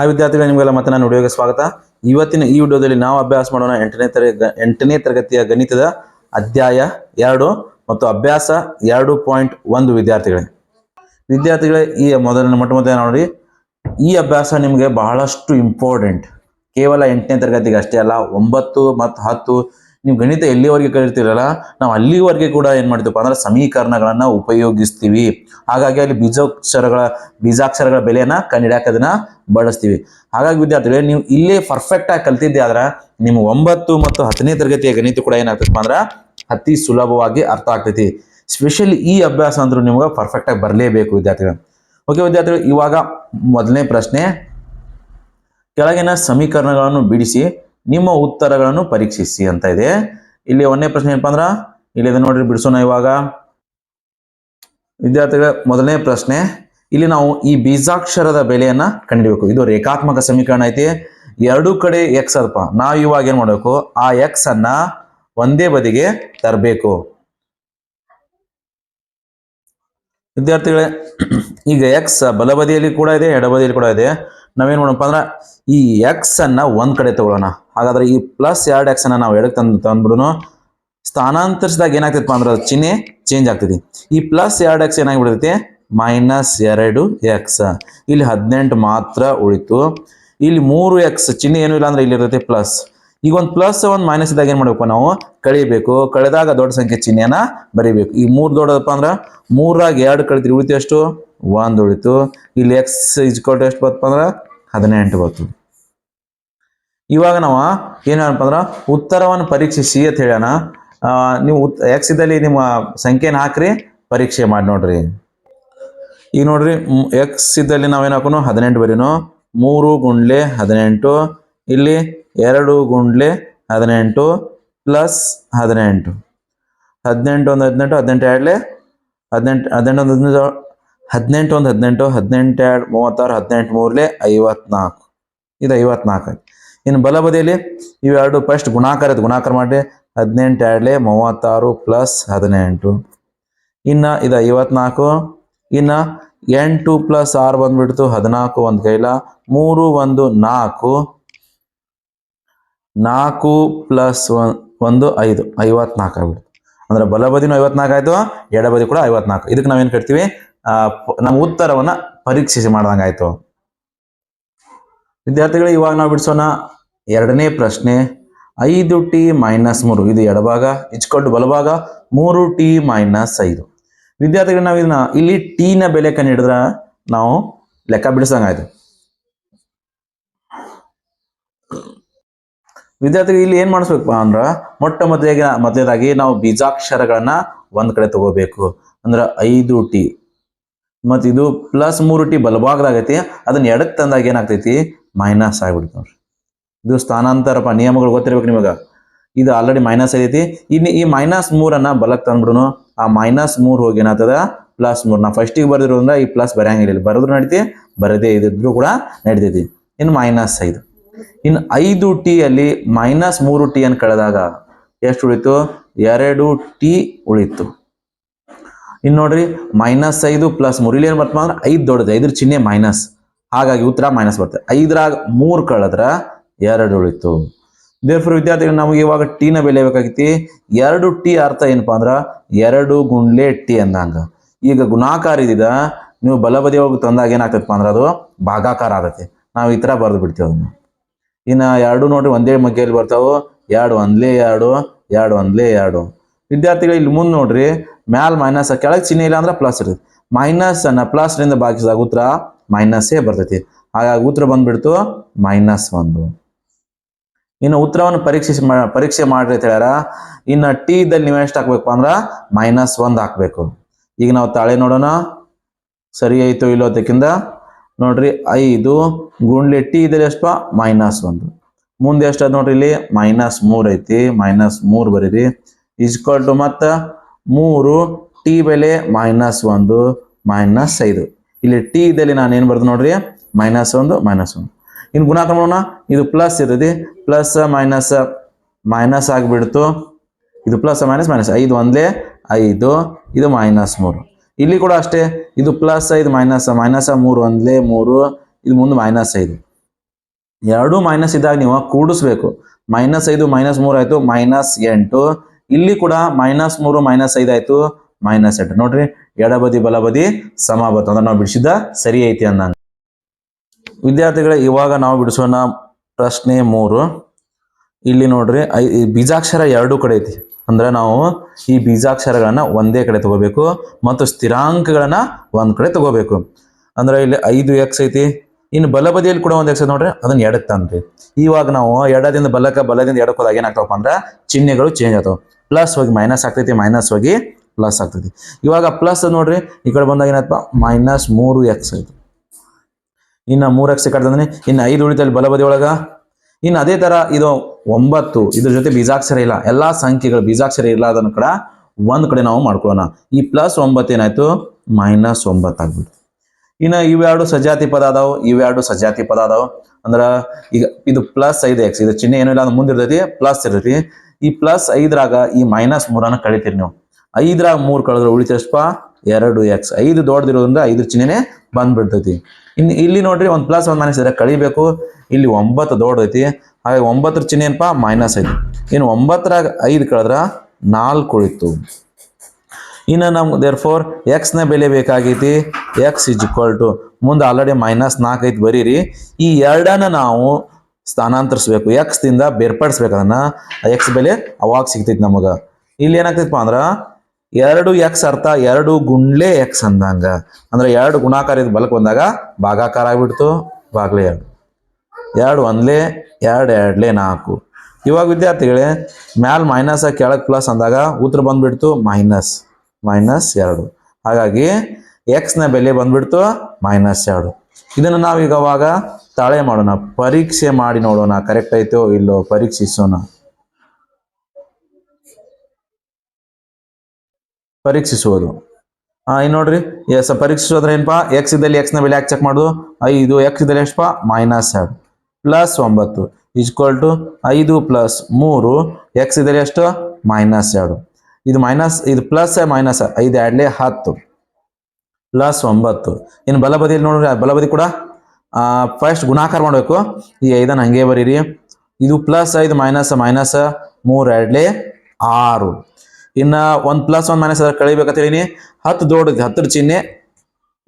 Hi ವಿದ್ಯಾರ್ಥಿಗಳೇ, ನಿಮಗೆಲ್ಲ ಮತ್ತೆ ನಾನು ವಿಡಿಯೋಗೆ ಸ್ವಾಗತ. ಇವತ್ತಿನ ಈ ವಿಡಿಯೋದಲ್ಲಿ ನಾವು ಅಭ್ಯಾಸ ಮಾಡೋಣ ಎಂಟನೇ ತರಗ, ಎಂಟನೇ ತರಗತಿಯ ಗಣಿತದ ಅಧ್ಯಾಯ ಎರಡು ಮತ್ತು ಅಭ್ಯಾಸ ಎರಡು ಪಾಯಿಂಟ್ ಒಂದು ವಿದ್ಯಾರ್ಥಿಗಳೇ. ವಿದ್ಯಾರ್ಥಿಗಳೇ, ಈ ಮೊದಲನೇ ಮೊಟ್ಟ ಮೊದಲ ನೋಡಿ, ಈ ಅಭ್ಯಾಸ ನಿಮಗೆ ಬಹಳಷ್ಟು ಇಂಪಾರ್ಟೆಂಟ್ ಕೇವಲ ಎಂಟನೇ ತರಗತಿಗೆ ಅಷ್ಟೇ ಅಲ್ಲ, ಒಂಬತ್ತು ಮತ್ತು ಹತ್ತು ನೀವು ಗಣಿತ ಎಲ್ಲಿವರೆಗೆ ಕಲಿತೀರಲ್ಲ ನಾವು ಅಲ್ಲಿವರೆಗೆ ಕೂಡ ಏನು ಮಾಡ್ತೀವಪ್ಪ ಅಂದ್ರೆ ಸಮೀಕರಣಗಳನ್ನು ಉಪಯೋಗಿಸ್ತೀವಿ. ಹಾಗಾಗಿ ಅಲ್ಲಿ ಬೀಜಾಕ್ಷರಗಳ ಬೀಜಾಕ್ಷರಗಳ ಬೆಲೆಯನ್ನ ಅದನ್ನ ಬಳಸ್ತೀವಿ. ಹಾಗಾಗಿ ವಿದ್ಯಾರ್ಥಿಗಳೇ, ನೀವು ಇಲ್ಲೇ ಪರ್ಫೆಕ್ಟ್ ಆಗಿ ಕಲ್ತಿದ್ದೆ ಆದ್ರೆ ನಿಮ್ಮ ಒಂಬತ್ತು ಮತ್ತು ಹತ್ತನೇ ತರಗತಿಯ ಗಣಿತ ಕೂಡ ಏನಾಗ್ತದಪ್ಪ ಅಂದ್ರೆ ಅತಿ ಸುಲಭವಾಗಿ ಅರ್ಥ ಆಗ್ತೈತಿ. ಸ್ಪೆಷಲಿ ಈ ಅಭ್ಯಾಸ ಅಂದ್ರೂ ನಿಮ್ಗೆ ಪರ್ಫೆಕ್ಟ್ ಆಗಿ ಬರಲೇಬೇಕು ವಿದ್ಯಾರ್ಥಿಗಳು. ಓಕೆ ವಿದ್ಯಾರ್ಥಿಗಳು, ಇವಾಗ ಮೊದಲನೇ ಪ್ರಶ್ನೆ. ಕೆಳಗಿನ ಸಮೀಕರಣಗಳನ್ನು ಬಿಡಿಸಿ. ನಿಮ್ಮ ಉತ್ತರಗಳನ್ನು ಪರೀಕ್ಷಿಸಿ ಅಂತ ಇದೆ. ಇಲ್ಲಿ ಒಂದನೇ ಪ್ರಶ್ನೆ ಏನಪ್ಪ ಅಂದ್ರ ಇಲ್ಲಿ ಇದನ್ನ ನೋಡ್ರಿ ಬಿಡಿಸೋಣ ಇವಾಗ. ವಿದ್ಯಾರ್ಥಿಗಳ ಮೊದಲನೇ ಪ್ರಶ್ನೆ, ಇಲ್ಲಿ ನಾವು ಈ ಬೀಜಾಕ್ಷರದ ಬೆಲೆಯನ್ನ ಕಂಡಿಬೇಕು. ಇದು ರೇಖಾತ್ಮಕ ಸಮೀಕರಣ ಐತಿ. ಎರಡು ಕಡೆ ಎಕ್ಸ್ ಅದಪ್ಪ ನಾವು ಇವಾಗ ಏನ್ ಮಾಡಬೇಕು? ಆ ಎಕ್ಸ್ ಅನ್ನ ಒಂದೇ ಬದಿಗೆ ತರಬೇಕು. ವಿದ್ಯಾರ್ಥಿಗಳೇ, ಈಗ ಎಕ್ಸ್ ಬಲಬದಿಯಲ್ಲಿ ಕೂಡ ಇದೆ, ಎಡಬದಿಯಲ್ಲಿ ಕೂಡ ಇದೆ. ನಾವೇನ್ ಮಾಡೋಣಪ್ಪ ಅಂದ್ರೆ ಈ ಎಕ್ಸ್ ಅನ್ನ ಒಂದ್ ಕಡೆ ತಗೊಳ್ಳೋಣ. ಹಾಗಾದ್ರೆ ಈ ಪ್ಲಸ್ ಎರಡು ಎಕ್ಸ್ ಅನ್ನ ನಾವು ಎಡಕ್ಕೆ ತಂದು ತಂದ್ಬಿಡುನು ಸ್ಥಾನಾಂತರಿಸಿದಾಗ ಏನಾಗ್ತೈತಪ್ಪ ಅಂದ್ರೆ ಅದು ಚಿಹ್ನೆ ಚೇಂಜ್ ಆಗ್ತೈತಿ. ಈ ಪ್ಲಸ್ ಎರಡು ಎಕ್ಸ್ ಏನಾಗಿಬಿಡ್ತೈತಿ? ಮೈನಸ್ ಎರಡು ಎಕ್ಸ್ ಇಲ್ಲಿ ಹದಿನೆಂಟು ಮಾತ್ರ ಉಳಿತು. ಇಲ್ಲಿ ಮೂರು ಎಕ್ಸ್ ಚಿಹ್ನೆ ಏನು ಇಲ್ಲ ಅಂದ್ರೆ ಇಲ್ಲಿ ಇರುತ್ತೆ ಪ್ಲಸ್ ಈಗ ಒಂದು ಪ್ಲಸ್ ಒಂದು ಮೈನಸ್ ಇದ್ದಾಗ ಏನು ಮಾಡಬೇಕು ನಾವು? ಕಳಿಬೇಕು. ಕಳೆದಾಗ ದೊಡ್ಡ ಸಂಖ್ಯೆ ಚಿಹ್ನೆಯನ್ನ ಬರಿಬೇಕು. ಈ ಮೂರು ದೊಡ್ಡದಪ್ಪ ಅಂದ್ರೆ ಮೂರಾಗ ಎರಡು ಕಳಿತೀರಿ ಉಳಿತು ಎಷ್ಟು? ಒಂದು ಉಳಿತು. ಇಲ್ಲಿ ಎಕ್ಸ್ ಇಜ್ಕೊಟ್ಟು ಎಷ್ಟು ಬರ್ತಪ್ಪ ಅಂದ್ರೆ? ಹದಿನೆಂಟು ಬರ್ತದೆ ಇವಾಗ ನಾವು ಏನಪ್ಪ ಅಂದ್ರೆ ಉತ್ತರವನ್ನು ಪರೀಕ್ಷಿಸಿ ಅಂತ ಹೇಳೋಣ ನೀವು ನೀವು ಎಕ್ಸ್ ಇದ್ದಲ್ಲಿ ನಿಮ್ಮ ಸಂಖ್ಯೆನ ಹಾಕ್ರಿ, ಪರೀಕ್ಷೆ ಮಾಡಿ ನೋಡ್ರಿ. ಈಗ ನೋಡ್ರಿ ಎಕ್ಸ್ ಇದ್ದಲ್ಲಿ ನಾವೇನು ಹಾಕೋನು? ಹದಿನೆಂಟು ಬರೀನು ಮೂರು ಗುಂಡ್ಲೆ ಹದಿನೆಂಟು. ಇಲ್ಲಿ ಎರಡು ಗುಂಡ್ಲೆ ಹದಿನೆಂಟು ಪ್ಲಸ್ ಹದಿನೆಂಟು. ಹದಿನೆಂಟು ಒಂದು ಹದಿನೆಂಟು ಹದಿನೆಂಟು ಎರಡ್ಲೆ ಹದಿನೆಂಟು ಹದಿನೆಂಟು ಒಂದು ಹದಿನೆಂಟು ಹದಿನೆಂಟು ಒಂದು ಹದಿನೆಂಟು ಹದಿನೆಂಟು ಎರಡು, ಮೂವತ್ತಾರು, ಹದಿನೆಂಟು ಮೂರಲೆ ಐವತ್ನಾಲ್ಕು. ಇದು ಐವತ್ನಾಲ್ಕು ಆಯ್ತು. ಇನ್ನು ಬಲಬದಿಯಲ್ಲಿ ಇವೆರಡು ಫಸ್ಟ್ ಗುಣಾಕಾರ ಇದು ಗುಣಾಕಾರ ಮಾಡಿ ಹದಿನೆಂಟು ಎರಡಲೆ ಮೂವತ್ತಾರು ಪ್ಲಸ್ ಹದಿನೆಂಟು. ಇನ್ನು ಇದು ಐವತ್ನಾಲ್ಕು. ಇನ್ನು ಎಂಟು ಪ್ಲಸ್ ಆರು ಬಂದ್ಬಿಡ್ತು. ಹದಿನಾಲ್ಕು ಒಂದು ಕೈಲ. ಮೂರು ಒಂದು ನಾಲ್ಕು. ನಾಲ್ಕು ಪ್ಲಸ್ ಒಂದು ಐದು. ಐವತ್ನಾಲ್ಕು ಆಗ್ಬಿಡ್ತು. ಅಂದ್ರೆ ಬಲಬದಿನೂ ಐವತ್ನಾಲ್ಕು ಆಯಿತು. ಎಡಬದಿ ಕೂಡ ಐವತ್ನಾಲ್ಕು. ಇದಕ್ಕೆ ನಾವೇನು ಕಟ್ತೀವಿ? ನಮ್ಮ ಉತ್ತರವನ್ನ ಪರೀಕ್ಷಿಸಿ ಮಾಡ್ದಂಗೆ ಆಯ್ತು. ವಿದ್ಯಾರ್ಥಿಗಳು ಇವಾಗ ನಾವು ಬಿಡಿಸೋಣ ಎರಡನೇ ಪ್ರಶ್ನೆ. ಐದು ಟಿ ಮೈನಸ್ ಮೂರು. ಇದು ಎಡಭಾಗ ಇಚ್ಕೊಂಡು ಬಲಭಾಗ, ಮೂರು ಟಿ ಮೈನಸ್ ಐದು. ವಿದ್ಯಾರ್ಥಿಗಳು, ನಾವು ಇದನ್ನ ಇಲ್ಲಿ ಟಿ ನ ಬೆಲೆ ಕಂಡು ನಾವು ಲೆಕ್ಕ ಬಿಡಿಸಂಗಾಯ್ತು ವಿದ್ಯಾರ್ಥಿಗಳು ಇಲ್ಲಿ ಏನ್ ಮಾಡಿಸ್ಬೇಕು ಅಂದ್ರ, ಮೊಟ್ಟ ಮೊದಲಿಗೆ, ಮೊದಲನೇದಾಗಿ ನಾವು ಬೀಜಾಕ್ಷರಗಳನ್ನ ಒಂದ್ ಕಡೆ ತಗೋಬೇಕು. ಅಂದ್ರ ಐದು ಟಿ ಮತ್ ಇದು ಪ್ಲಸ್ ಮೂರು ಟಿ ಬಲಭಾಗದಾಗೈತಿ. ಅದನ್ನ ಎಡಕ್ಕೆ ತಂದಾಗ ಏನಾಗ್ತೈತಿ? ಮೈನಸ್ ಆಗ್ಬಿಡ್ತು ನೋಡ್ರಿ. ಇದು ಸ್ಥಾನಾಂತರಪ್ಪ ನಿಯಮಗಳು ಗೊತ್ತಿರ್ಬೇಕು ನಿಮಗೆ. ಇದು ಆಲ್ರೆಡಿ ಮೈನಸ್ ಆಗೈತಿ. ಇನ್ನು ಈ ಮೈನಸ್ ಮೂರನ್ನು ಬಲಕ್ಕೆ ತಂದ್ಬಿಡುನು. ಆ ಮೈನಸ್ ಮೂರು ಹೋಗಿ ಏನಾಗ್ತದ? ಪ್ಲಸ್ ಮೂರು. ನಾ ಫಸ್ಟಿಗೆ ಬರೆದಿರೋದ್ರಿಂದ ಈ ಪ್ಲಸ್ ಬರೆಯಂಗಿಲ್ಲ ಬರೆದ್ರು ನಡೀತಿ, ಬರದೇ ಇದ್ರೂ ಕೂಡ ನಡಿತೈತಿ. ಇನ್ನು ಮೈನಸ್ ಐದು. ಇನ್ನು ಐದು ಟಿ ಅಲ್ಲಿ ಮೈನಸ್ ಮೂರು ಟಿ ಅನ್ನು ಕಳೆದಾಗ ಎಷ್ಟು ಉಳಿತು? ಎರಡು ಟಿ ಉಳಿತು. ಇನ್ನು ನೋಡ್ರಿ ಮೈನಸ್ ಐದು ಪ್ಲಸ್ ಮೂರು. ಇಲ್ಲಿ ಏನು ಬರ್ತಾ ಅಂದ್ರೆ ಐದು ದೊಡ್ಡದು, ಐದ್ರ ಚಿಹ್ನೆ ಮೈನಸ್ ಹಾಗಾಗಿ ಉತ್ತರ ಮೈನಸ್ ಬರ್ತದೆ. ಐದರಾಗ ಮೂರು ಕಳೆದ್ರ ಎರಡು ಉಳಿತು. ದೇವ್ರ ವಿದ್ಯಾರ್ಥಿಗಳು, ನಮಗೆ ಇವಾಗ ಟೀನ ಬೇಕಾಗಿತ್ತು. ಎರಡು ಟಿ ಅರ್ಥ ಏನಪ್ಪಾ ಅಂದ್ರೆ ಎರಡು ಗುಂಡ್ಲೆ ಟಿ ಅಂದಂಗ. ಈಗ ಗುಣಾಕಾರ ಇದ್ದಿದ, ನೀವು ಬಲಬದಿ ಹೋಗಿ ತಂದಾಗ ಏನಾಗ್ತದಪ್ಪ ಅಂದ್ರೆ ಅದು ಭಾಗಾಕಾರ ಆಗತ್ತೆ ನಾವು ಈ ತರ ಬರೆದು ಬಿಡ್ತೀವಿ ಅದನ್ನ. ಇನ್ನ ಎರಡು ನೋಡ್ರಿ, ಒಂದೇ ಮಗ್ಗೆಯಲ್ಲಿ ಬರ್ತಾವೆ. ಎರಡು ಒಂದ್ಲೇ ಎರಡು ಎರಡು ಒಂದ್ಲೇ ಎರಡು. ವಿದ್ಯಾರ್ಥಿಗಳು ಇಲ್ಲಿ ಮುಂದೆ ನೋಡ್ರಿ, ಮ್ಯಾಲ್ ಮೈನಸ್ ಕೆಳಗೆ ಚಿಹ್ನೆ ಇಲ್ಲ ಅಂದ್ರೆ ಪ್ಲಸ್ ಇರುತ್ತೆ. ಮೈನಸ್ ಅನ್ನ ಪ್ಲಸ್ನಿಂದ ಭಾಗಿಸಿದಾಗ ಉತ್ತರ ಮೈನಸ್ಸೇ ಬರ್ತೈತಿ. ಹಾಗಾಗಿ ಉತ್ತರ ಬಂದ್ಬಿಡ್ತು ಮೈನಸ್ ಒಂದು. ಇನ್ನು ಉತ್ತರವನ್ನು ಪರೀಕ್ಷಿಸಿ ಪರೀಕ್ಷೆ ಮಾಡ್ರಿ ಅಂತ ಹೇಳ್ಯಾರ. ಇನ್ನು ಟಿ ಇದ್ದಲ್ಲಿ ನೀವು ಎಷ್ಟು ಹಾಕ್ಬೇಕು ಅಂದ್ರೆ ಮೈನಸ್ ಒಂದು ಹಾಕ್ಬೇಕು. ಈಗ ನಾವು ತಾಳೆ ನೋಡೋಣ. ಸರಿ ಆಯ್ತು ಇಲ್ಲೋ ಅದಕ್ಕಿಂತ ನೋಡ್ರಿ, ಐದು ಗುಂಡ್ಲಿ ಟಿ ಇದ್ರೆ ಎಷ್ಟು ಮೈನಸ್ ಒಂದು. ಮುಂದೆ ಎಷ್ಟು ನೋಡ್ರಿ ಇಲ್ಲಿ? ಮೈನಸ್ ಮೂರು ಐತಿ. ಮೈನಸ್ ಮೂರು ಬರೀರಿ. ಇಸ್ಕೊಲ್ ಟು ಮತ್ತ ಮೂರು ಟಿ ಬೆಲೆ ಮೈನಸ್ ಒಂದು ಮೈನಸ್ ಐದು. ಇಲ್ಲಿ ಟಿ ಇದ್ದಲ್ಲಿ ನಾನು ಏನು ಬರ್ದು ನೋಡ್ರಿ? ಮೈನಸ್ ಒಂದು ಮೈನಸ್ ಒಂದು. ಇನ್ನು ಗುಣ ಮಾಡೋಣ. ಇದು ಪ್ಲಸ್ ಇರ್ತದೆ. ಪ್ಲಸ್ ಮೈನಸ್ ಮೈನಸ್ ಆಗಿಬಿಡ್ತು. ಇದು ಪ್ಲಸ್ ಮೈನಸ್ ಮೈನಸ್ ಐದು ಒಂದೇ ಐದು. ಇದು ಮೈನಸ್ ಮೂರು. ಇಲ್ಲಿ ಕೂಡ ಅಷ್ಟೇ. ಇದು ಪ್ಲಸ್ ಐದು ಮೈನಸ್ ಮೈನಸ್ ಮೂರು ಒಂದೇ ಮೂರು. ಇದು ಮುಂದೆ ಮೈನಸ್ ಐದು. ಎರಡು ಮೈನಸ್ ಇದ್ದಾಗ ನೀವು ಕೂಡಿಸ್ಬೇಕು. ಮೈನಸ್ ಐದು ಮೈನಸ್ ಮೂರು ಆಯಿತು. ಮೈನಸ್ ಎಂಟು. ಇಲ್ಲಿ ಕೂಡ ಮೈನಸ್ ಮೂರು ಮೈನಸ್ ಐದು ಆಯ್ತು. ಮೈನಸ್ ಎಂಟು. ನೋಡ್ರಿ, ಎಡಬದಿ, ಬಲಬದಿ ಸಮ ಬತ್ತು ಅಂದ್ರೆ ನಾವು ಬಿಡಿಸಿದ ಸರಿ ಐತಿ ಅಂದಂಗ ವಿದ್ಯಾರ್ಥಿಗಳ, ಇವಾಗ ನಾವು ಬಿಡಿಸೋಣ ಪ್ರಶ್ನೆ ಮೂರು. ಇಲ್ಲಿ ನೋಡ್ರಿ, ಐ ಬೀಜಾಕ್ಷರ ಎರಡು ಕಡೆ ಐತಿ. ಅಂದ್ರೆ ನಾವು ಈ ಬೀಜಾಕ್ಷರಗಳನ್ನ ಒಂದೇ ಕಡೆ ತಗೋಬೇಕು ಮತ್ತು ಸ್ಥಿರಾಂಕಗಳನ್ನ ಒಂದ್ ಕಡೆ ತಗೋಬೇಕು. ಅಂದ್ರೆ ಇಲ್ಲಿ ಐದು ಎಕ್ಸ್ ಐತಿ. ಇನ್ನು ಬಲಬದಿಯಲ್ಲಿ ಕೂಡ ಒಂದು ಎಕ್ಸ್ ನೋಡ್ರಿ, ಅದನ್ನ ಎಡಕ್ಕೆ ಇವಾಗ ನಾವು ಎಡದಿಂದ ಬಲಕ್ಕ ಬಲದಿಂದ ಎಡಕ್ಕೆ ಹೋದಾಗ ಏನಾಗ್ತಾವಪ್ಪ ಅಂದ್ರೆ ಚಿಹ್ನೆಗಳು ಚೇಂಜ್ ಆಗ್ತಾವ. ಪ್ಲಸ್ ಹೋಗಿ ಮೈನಸ್ ಆಗ್ತೈತಿ, ಮೈನಸ್ ಹೋಗಿ ಪ್ಲಸ್ ಆಗ್ತೈತಿ. ಇವಾಗ ಪ್ಲಸ್ ನೋಡ್ರಿ, ಈ ಕಡೆ ಬಂದಾಗ ಏನಪ್ಪ? ಮೈನಸ್ ಮೂರು ಎಕ್ಸ್ ಆಯ್ತು. ಇನ್ನು ಮೂರು ಎಕ್ಸ್ ಕಟ್ಟಂದ್ರೆ ಇನ್ನು ಐದು ಉಳಿತಲ್ಲಿ ಬಲಬದಿ ಒಳಗ. ಇನ್ನು ಅದೇ ತರ ಇದು ಒಂಬತ್ತು, ಇದ್ರ ಜೊತೆ ಬೀಜಾಕ್ಷರ ಇಲ್ಲ. ಎಲ್ಲಾ ಸಂಖ್ಯೆಗಳು ಬೀಜಾಕ್ಷರ ಇಲ್ಲ ಅದನ್ನ ಕೂಡ ಒಂದು ಕಡೆ ನಾವು ಮಾಡ್ಕೊಳ್ಳೋಣ. ಈ ಪ್ಲಸ್ ಒಂಬತ್ತು ಏನಾಯ್ತು? ಮೈನಸ್ ಒಂಬತ್ತು ಆಗ್ಬಿಡ್ತು. ಇನ್ನು ಇವೆರಡು ಸಜಾತಿ ಪದ ಅದಾವು, ಇವೆರಡು ಸಜಾತಿ ಪದ ಅದಾವು. ಅಂದ್ರೆ ಈಗ ಇದು ಪ್ಲಸ್ ಐದು ಎಕ್ಸ್ ಇದು ಚಿಹ್ನೆ ಏನೂ ಇಲ್ಲ ಅಂದ್ರೆ ಮುಂದಿರ್ತೈತಿ, ಪ್ಲಸ್ ಇರ್ತೈತಿ. ಈ ಪ್ಲಸ್ ಐದರಾಗ ಈ ಮೈನಸ್ ಮೂರನ್ನ ಕಳಿತೀರಿ ನೀವು. ಐದರಾಗ ಮೂರು ಕಳೆದ್ರೆ ಉಳಿತಷ್ಟಪ್ಪ ಎರಡು ಎಕ್ಸ್ ಐದು ದೊಡ್ಡದಿರೋದ್ರಿಂದ ಐದು ಚಿಹ್ನೆ ಬಂದ್ಬಿಡ್ತೈತಿ. ಇನ್ನು ಇಲ್ಲಿ ನೋಡ್ರಿ ಒಂದು ಪ್ಲಸ್ ಒಂದು ಮೈನಸ್ ಇದ್ರೆ ಕಳಿಬೇಕು. ಇಲ್ಲಿ ಒಂಬತ್ತು ದೊಡ್ಡೈತಿ ಹಾಗೆ ಒಂಬತ್ತರ ಚಿಹ್ನೆ ಏನಪ್ಪ ಮೈನಸ್ ಐದು ಇನ್ನು ಒಂಬತ್ತರಾಗ ಐದು ಕಳೆದ್ರ ನಾಲ್ಕು ಉಳಿತು. ಇನ್ನು ನಮ್ಗೆ ದೇರ್ ಫೋರ್ ಎಕ್ಸ್ನ ಬೆಲೆ ಬೇಕಾಗೈತಿ. ಎಕ್ಸ್ ಇಜ್ ಇಕ್ವಲ್ ಟು ಮುಂದೆ ಆಲ್ರೆಡಿ ಮೈನಸ್ ನಾಲ್ಕು ಐತಿ ಬರೀರಿ. ಈ ಎರಡನ್ನ ನಾವು ಸ್ಥಾನಾಂತರಿಸ್ಬೇಕು. ಎಕ್ಸ್ ದಿಂದ ಬೇರ್ಪಡಿಸ್ಬೇಕು ಅದನ್ನ. ಎಕ್ಸ್ ಬೆಲೆ ಅವಾಗ ಸಿಗ್ತೈತಿ ನಮಗ. ಇಲ್ಲಿ ಏನಾಗ್ತೈತಪ್ಪ ಅಂದ್ರೆ ಎರಡು ಎಕ್ಸ್ ಅರ್ಥ ಎರಡು ಗುಂಡ್ಲೆ ಎಕ್ಸ್ ಅಂದಂಗ. ಅಂದ್ರೆ ಎರಡು ಗುಣಾಕಾರ ಇದು ಬಲಕ್ ಬಂದಾಗ ಭಾಗಾಕಾರ ಆಗ್ಬಿಡ್ತು ಬಾಗ್ಲೆ ಎರಡು. ಎರಡು ಒಂದ್ಲೆ, ಎರಡು ಎರಡ್ಲೆ ನಾಲ್ಕು. ಇವಾಗ ವಿದ್ಯಾರ್ಥಿಗಳೇ, ಮ್ಯಾಲ್ ಮೈನಸ್ ಕೆಳಗ್ ಪ್ಲಸ್ ಅಂದಾಗ ಉತ್ತರ ಬಂದ್ಬಿಡ್ತು ಮೈನಸ್ ಮೈನಸ್ ಎರಡು. ಹಾಗಾಗಿ ಎಕ್ಸ್ನ ಬೆಲೆ ಬಂದ್ಬಿಡ್ತು ಮೈನಸ್ ಎರಡು. ಇದನ್ನು ನಾವೀಗ ಅವಾಗ ತಾಳೆ ಮಾಡೋಣ. ಪರೀಕ್ಷೆ ಮಾಡಿ ನೋಡೋಣ ಕರೆಕ್ಟ್ ಐತೋ ಇಲ್ಲೋ ಪರೀಕ್ಷಿಸೋಣ. ಪರೀಕ್ಷಿಸುವುದು. ಹಾ ಇನ್ನು ನೋಡ್ರಿ. ಎಸ್ ಪರೀಕ್ಷಿಸೋದ್ರೆ ಏನಪ್ಪಾ ಎಕ್ಸ್ ಇದ್ದಲ್ಲಿ ಎಕ್ಸ್ನ ಬೆಲೆ ಯಾಕೆ ಚೆಕ್ ಮಾಡುದು? ಐದು ಎಕ್ಸ್ ಇದ್ದಲ್ಲಿ ಎಷ್ಟಪ್ಪ ಮೈನಸ್ ಎರಡು. ಪ್ಲಸ್ ಒಂಬತ್ತು. ಈಕ್ವಲ್ ಟು ಐದು ಪ್ಲಸ್ ಮೂರು. ಎಕ್ಸ್ ಇದ್ದಲ್ಲಿ ಎಷ್ಟು? ಮೈನಸ್ ಎರಡು. ಇದು ಮೈನಸ್ ಇದು ಪ್ಲಸ್ ಮೈನಸ್ ಐದು ಎರಡ್ಲೆ ಹತ್ತು. ಪ್ಲಸ್ ಒಂಬತ್ತು. ಇನ್ನು ಬಲಬದಿಯಲ್ಲಿ ನೋಡ್ರಿ ಆ ಬಲಬದಿ ಕೂಡ ಫಸ್ಟ್ ಗುಣಾಕಾರ ಮಾಡಬೇಕು. ಈ ಐದನ್ನು ಹಂಗೆ ಬರೀರಿ. ಇದು ಪ್ಲಸ್ ಐದು ಮೈನಸ್ ಮೈನಸ್ ಮೂರು, ಎರಡ್ಲೆ ಆರು. ಇನ್ನು ಒಂದು ಪ್ಲಸ್ ಒಂದು ಮೈನಸ್ ಅದ್ರ ಕಳಿಬೇಕಂತ ಹೇಳಿನಿ. ಹತ್ತು ದೊಡ್ಡ ಹತ್ತರ ಚಿಹ್ನೆ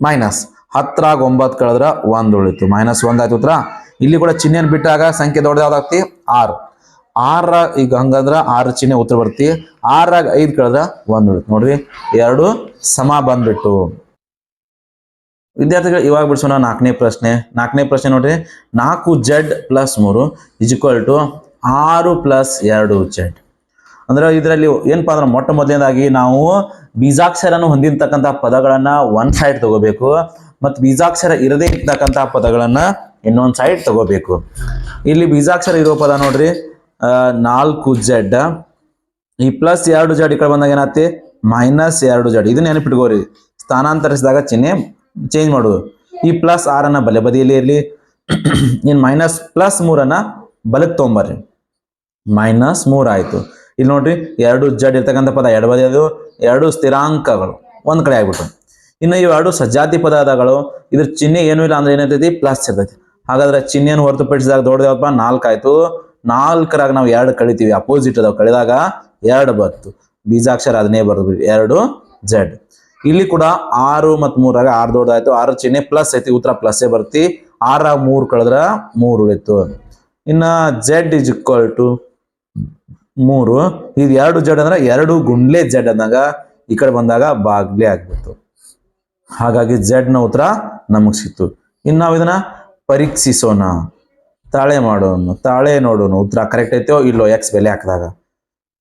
ಮೈನಸ್ ಹತ್ತರಾಗ ಒಂಬತ್ತು ಕಳೆದ್ರೆ ಒಂದು ಉಳಿತು. ಮೈನಸ್ ಒಂದು ಆಯ್ತು ಉತ್ತರ. ಇಲ್ಲಿ ಕೂಡ ಚಿಹ್ನೆಯನ್ನು ಬಿಟ್ಟಾಗ ಸಂಖ್ಯೆ ದೊಡ್ಡದು ಯಾವ್ದಾಗ್ತಿ ಆರು. ಆರ ಈಗ ಹಂಗಂದ್ರೆ ಆರು ಚಿಹ್ನೆ ಉತ್ತರ ಬರ್ತಿ ಆರಾಗ ಐದು ಕಳೆದ್ರೆ ಒಂದು ಉಳಿತು. ನೋಡ್ರಿ, ಎರಡು ಸಮ ಬಂದ್ಬಿಟ್ಟು. ವಿದ್ಯಾರ್ಥಿಗಳು ಇವಾಗ ಬಿಡಿಸೋಣ ನಾಲ್ಕನೇ ಪ್ರಶ್ನೆ. ನಾಲ್ಕನೇ ಪ್ರಶ್ನೆ ನೋಡ್ರಿ. ನಾಲ್ಕು ಜೆಡ್ ಪ್ಲಸ್ ಮೂರು ಇಜ್ಕ್ವಲ್ ಟು ಆರು ಪ್ಲಸ್ ಎರಡು ಜೆಡ್. ಅಂದ್ರೆ ಇದರಲ್ಲಿ ಏನಪ್ಪಾ ಅಂದ್ರೆ ಮೊಟ್ಟ ಮೊದಲನೇದಾಗಿ ನಾವು ಬೀಜಾಕ್ಷರನ್ನು ಹೊಂದಿರ್ತಕ್ಕಂಥ ಪದಗಳನ್ನ ಒಂದು ಸೈಡ್ ತಗೋಬೇಕು. ಮತ್ತು ಬೀಜಾಕ್ಷರ ಇರದೇ ಇರ್ತಕ್ಕಂಥ ಪದಗಳನ್ನ ಇನ್ನೊಂದು ಸೈಡ್ ತಗೋಬೇಕು. ಇಲ್ಲಿ ಬೀಜಾಕ್ಷರ ಇರೋ ಪದ ನೋಡ್ರಿ. ನಾಲ್ಕು ಜೆಡ್. ಈ ಪ್ಲಸ್ ಎರಡು ಜೆಡ್ ಈ ಕಡೆ ಬಂದಾಗ ಏನಾಗ್ತಿ? ಮೈನಸ್ ಎರಡು ಜೆಡ್. ಇದನ್ನ ನೆನಪಿಟ್ಕೋರಿ. ಸ್ಥಾನಾಂತರಿಸಿದಾಗ ಚಿಹ್ನೆ ಚೇಂಜ್ ಮಾಡೋದು. ಈ ಪ್ಲಸ್ ಆರನ್ನ ಬಲೆ ಬದಿಯಲ್ಲಿ ಇರಲಿ. ಇನ್ ಮೈನಸ್ ಪ್ಲಸ್ ಮೂರನ್ನ ಬಲಕ್ಕೆ ತೊಗೊಂಬರ್ರಿ. ಮೈನಸ್ ಮೂರ್ ಆಯ್ತು. ಇಲ್ಲಿ ನೋಡ್ರಿ, ಎರಡು ಜಡ್ ಇರ್ತಕ್ಕಂಥ ಪದ ಎರಡು ಬದಿ ಅದು ಎರಡು ಸ್ಥಿರಾಂಕಗಳು. ಒಂದ್ ಕಡೆ ಆಗ್ಬಿಟ್ಟು ಇನ್ನು ಎರಡು ಸಜಾತಿ ಪದಗಳು ಇದ್ರ ಚಿಹ್ನೆ ಏನೂ ಇಲ್ಲ ಅಂದ್ರೆ ಏನಿರ್ತೈತಿ ಪ್ಲಸ್ ಇರ್ತೈತಿ. ಹಾಗಾದ್ರೆ ಚಿಹ್ನೆಯನ್ನು ಹೊರತುಪಡಿಸಿದಾಗ ದೊಡ್ಡದಪ್ಪ ನಾಲ್ಕು ಆಯ್ತು. ನಾಲ್ಕರಾಗ ನಾವು ಎರಡು ಕಳಿತೀವಿ. ಅಪೋಸಿಟ್ ಅದಾವ. ಕಳೆದಾಗ ಎರಡು ಬತ್ತು ಬೀಜಾಕ್ಷರ ಅದನ್ನೇ ಬರ್ದು ಎರಡು ಜೆಡ್ ಇಲ್ಲಿ ಕೂಡ ಆರು ಮತ್ತು ಮೂರಾಗ ಆರು ದೊಡ್ಡದಾಯ್ತು. ಆರು ಚಿಹ್ನೆ ಪ್ಲಸ್ ಐತಿ, ಉತ್ತರ ಪ್ಲಸ್ಸೇ ಬರ್ತಿ. ಆರಾಗ ಮೂರು ಕಳೆದ್ರ ಮೂರು ಉಳಿತು. ಇನ್ನ ಜೆಡ್ ಇಸ್ ಇಕ್ವಲ್ ಟು ಮೂರು. ಇದು ಎರಡು ಜಡ್ ಅಂದ್ರೆ ಎರಡು ಗುಂಡ್ಲೆ ಜಡ್ ಅಂದಾಗ ಈ ಕಡೆ ಬಂದಾಗ ಬಾಗ್ಲೆ ಆಗ್ಬಿಡ್ತು. ಹಾಗಾಗಿ ಜೆಡ್ನ ಉತ್ತರ ನಮಗ್ ಸಿಕ್ತು. ಇನ್ನು ನಾವು ಇದನ್ನ ಪರೀಕ್ಷಿಸೋಣ. ತಾಳೆ ಮಾಡೋಣ. ತಾಳೆ ನೋಡೋಣ. ಉತ್ತರ ಕರೆಕ್ಟ್ ಐತೋ ಇಲ್ಲೋ ಎಕ್ಸ್ ಬೆಲೆ ಹಾಕಿದಾಗ.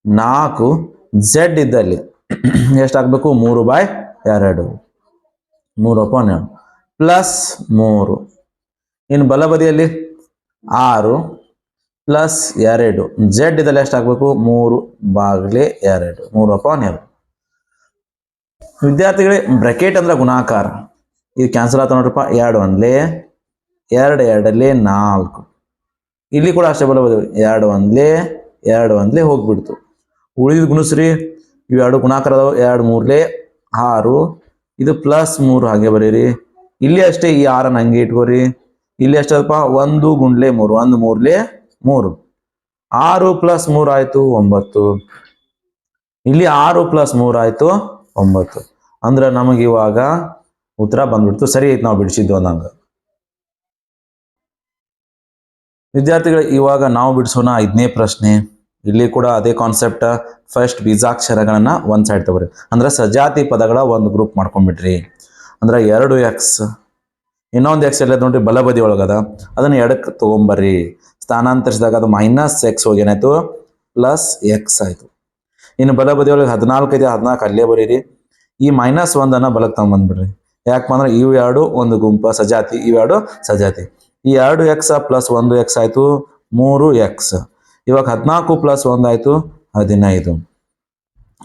ನಾಲ್ಕು ಜೆಡ್ ಇದ್ದಲ್ಲಿ ಎಷ್ಟು ಹಾಕ್ಬೇಕು ಮೂರು ಬಾಯ್ ಎರಡು. ಮೂರು ಅಪಾನ್ ಎರಡು ಪ್ಲಸ್ ಮೂರು. ಇನ್ನು ಬಲಬದಿಯಲ್ಲಿ ಆರು. ಪ್ಲಸ್ ಎರಡು. ಜೆಡ್ ಇದೆಲ್ಲ ಎಷ್ಟು ಹಾಕ್ಬೇಕು ಮೂರು ಬಾಗ್ಲೆ ಎರಡು. ಮೂರು ಅಪಾನ್ ಎರಡು ವಿದ್ಯಾರ್ಥಿಗಳೇ, ಬ್ರೆಕೆಟ್ ಅಂದ್ರೆ ಗುಣಾಕಾರ. ಇದು ಕ್ಯಾನ್ಸಲ್ ಆತ ನೋಡ್ರಪ್ಪ. ಎರಡು ಒಂದ್ಲೆ, ಎರಡು ಎರಡಲ್ಲಿ ನಾಲ್ಕು. ಇಲ್ಲಿ ಕೂಡ ಅಷ್ಟೇ ಬಲಬದಿ ಎರಡು ಒಂದ್ಲೆ ಎರಡು ಒಂದ್ಲೆ ಹೋಗ್ಬಿಡ್ತು. ಉಳಿದ ಗುಣಸ್ರಿ. ಇವೆರಡು ಗುಣಾಕಾರ ಎರಡು ಮೂರ್ಲೆ ಆರು. ಇದು ಪ್ಲಸ್ ಮೂರು ಹಾಗೆ ಬರೀರಿ. ಇಲ್ಲಿ ಅಷ್ಟೇ ಈ ಆರನ್ನ ಹಂಗೆ ಇಟ್ಕೋರಿ. ಇಲ್ಲಿ ಎಷ್ಟಪ್ಪ ಒಂದು ಗುಂಡ್ಲೆ ಮೂರು, ಒಂದು ಮೂರ್ಲೆ ಮೂರು. ಆರು ಪ್ಲಸ್ ಮೂರು ಆಯ್ತು ಒಂಬತ್ತು. ಇಲ್ಲಿ ಆರು ಪ್ಲಸ್ ಮೂರು ಆಯ್ತು ಒಂಬತ್ತು. ಅಂದ್ರೆ ನಮಗೆ ಇವಾಗ ಉತ್ತರ ಬಂದ್ಬಿಡ್ತು. ಸರಿ ಐತೆ ನಾವು ಬಿಡಿಸಿದ್ದು ಅಂದಂಗ ವಿದ್ಯಾರ್ಥಿಗಳು, ಇವಾಗ ನಾವು ಬಿಡಿಸೋಣ ಐದನೇ ಪ್ರಶ್ನೆ. ಇಲ್ಲಿ ಕೂಡ ಅದೇ ಕಾನ್ಸೆಪ್ಟ್ ಫಸ್ಟ್ ಬೀಜಾಕ್ಷರಗಳನ್ನ ಒಂದ್ ಸೈಡ್ ತಗೋರಿ. ಅಂದ್ರೆ ಸಜಾತಿ ಪದಗಳ ಒಂದು ಗ್ರೂಪ್ ಮಾಡ್ಕೊಂಡ್ಬಿಟ್ರಿ. ಅಂದ್ರೆ ಎರಡು ಎಕ್ಸ್ ಇನ್ನೊಂದು ಎಕ್ಸ್ ಎಲ್ಲ ನೋಡ್ರಿ, ಬಲಬದಿ ಒಳಗದ. ಅದನ್ನ ಎಡಕ್ಕೆ ತಗೊಂಬರ್ರಿ. ಸ್ಥಾನಾಂತರಿಸಿದಾಗ ಅದು ಮೈನಸ್ ಎಕ್ಸ್ ಹೋಗಿ ಏನಾಯ್ತು? ಪ್ಲಸ್ ಎಕ್ಸ್ ಆಯ್ತು. ಇನ್ನು ಬಲಬದಿ ಒಳಗೆ ಹದಿನಾಲ್ಕು ಇದೆ, ಹದಿನಾಲ್ಕು ಅಲ್ಲೇ ಬರೀರಿ. ಈ ಮೈನಸ್ ಒಂದನ್ನ ಬಲಕ್ಕೆ ತಗೊಂಬಂದ್ಬಿಡ್ರಿ. ಯಾಕಪ್ಪ ಅಂದ್ರೆ ಇವು ಎರಡು ಒಂದು ಗುಂಪ ಸಜಾತಿ ಇವೆರಡು ಸಜಾತಿ. ಈ ಎರಡು ಎಕ್ಸ್ ಪ್ಲಸ್ ಒಂದು ಎಕ್ಸ್ ಆಯ್ತು, ಮೂರು ಎಕ್ಸ್ ಇವಾಗ ಹದಿನಾಲ್ಕು ಪ್ಲಸ್ ಒಂದಾಯಿತು ಹದಿನೈದು.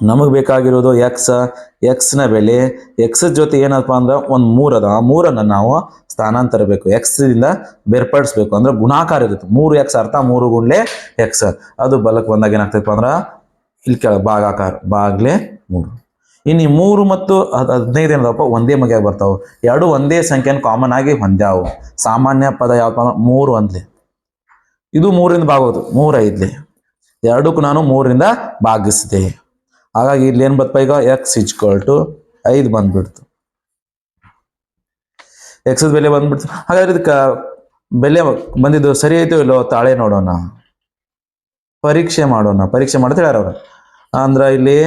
ನಮಗೆ ಬೇಕಾಗಿರೋದು ಎಕ್ಸ್ ಎಕ್ಸ್ನ ಬೆಲೆ. ಎಕ್ಸ್ ಜೊತೆ ಏನಪ್ಪ ಅಂದ್ರೆ ಒಂದು ಮೂರು ಅದ. ಆ ಮೂರನ್ನು ನಾವು ಸ್ಥಾನಾಂತರಬೇಕು ಎಕ್ಸ್ದಿಂದ ಬೇರ್ಪಡಿಸ್ಬೇಕು. ಅಂದ್ರೆ ಗುಣಾಕಾರ ಇರುತ್ತೆ. ಮೂರು ಎಕ್ಸ್ ಅರ್ಥ, ಮೂರು ಗುಂಡ್ಲೆ ಎಕ್ಸ್ ಅದು ಬಲಕ್ಕೆ ಬಂದಾಗ ಏನಾಗ್ತೈತಪ್ಪ ಅಂದ್ರೆ ಇಲ್ಲಿ ಕೆಳ ಭಾಗಾಕಾರ ಬಾಗ್ಲೆ ಮೂರು. ಇನ್ನು ಈ ಮೂರು ಮತ್ತು ಹದ್- ಹದಿನೈದು ಏನದಪ್ಪ? ಒಂದೇ ಮಗಿಯಾಗಿ ಬರ್ತಾವೆ. ಎರಡು ಒಂದೇ ಸಂಖ್ಯೆನ ಕಾಮನ್ ಆಗಿ ಹೊಂದ್ಯಾವು. ಸಾಮಾನ್ಯ ಪದ ಯಾವಪ್ಪ ಅಂದ್ರೆ ಮೂರು ಅಂದ್ಲೆ. ಇದು ಮೂರಿಂದ ಭಾಗೋದು ಮೂರೈದ್ಲಿ ಎರಡಕ್ಕೂ ನಾನು ಮೂರರಿಂದ ಭಾಗಿಸಿದೆ. ಹಾಗಾಗಿ ಇಲ್ಲಿ ಏನು ಬಂತಪ್ಪ ಈಗ? ಎಕ್ಸ್ ಇಚ್ಕೊಳ್ ಟು ಐದು ಬಂದ್ಬಿಡ್ತು. ಎಕ್ಸ್ ಬೆಲೆ ಬಂದ್ಬಿಡ್ತು. ಹಾಗಾದ್ರೆ ಇದಕ್ಕೆ ಬೆಲೆ ಬಂದಿದ್ದು ಸರಿ ಐತೋ ಇಲ್ಲೋ ತಾಳೆ ನೋಡೋಣ. ಪರೀಕ್ಷೆ ಮಾಡೋಣ. ಪರೀಕ್ಷೆ ಮಾಡ್ತಾ ಹೇಳ್ಯಾರ ಅವರು. ಅಂದ್ರ ಇಲ್ಲಿ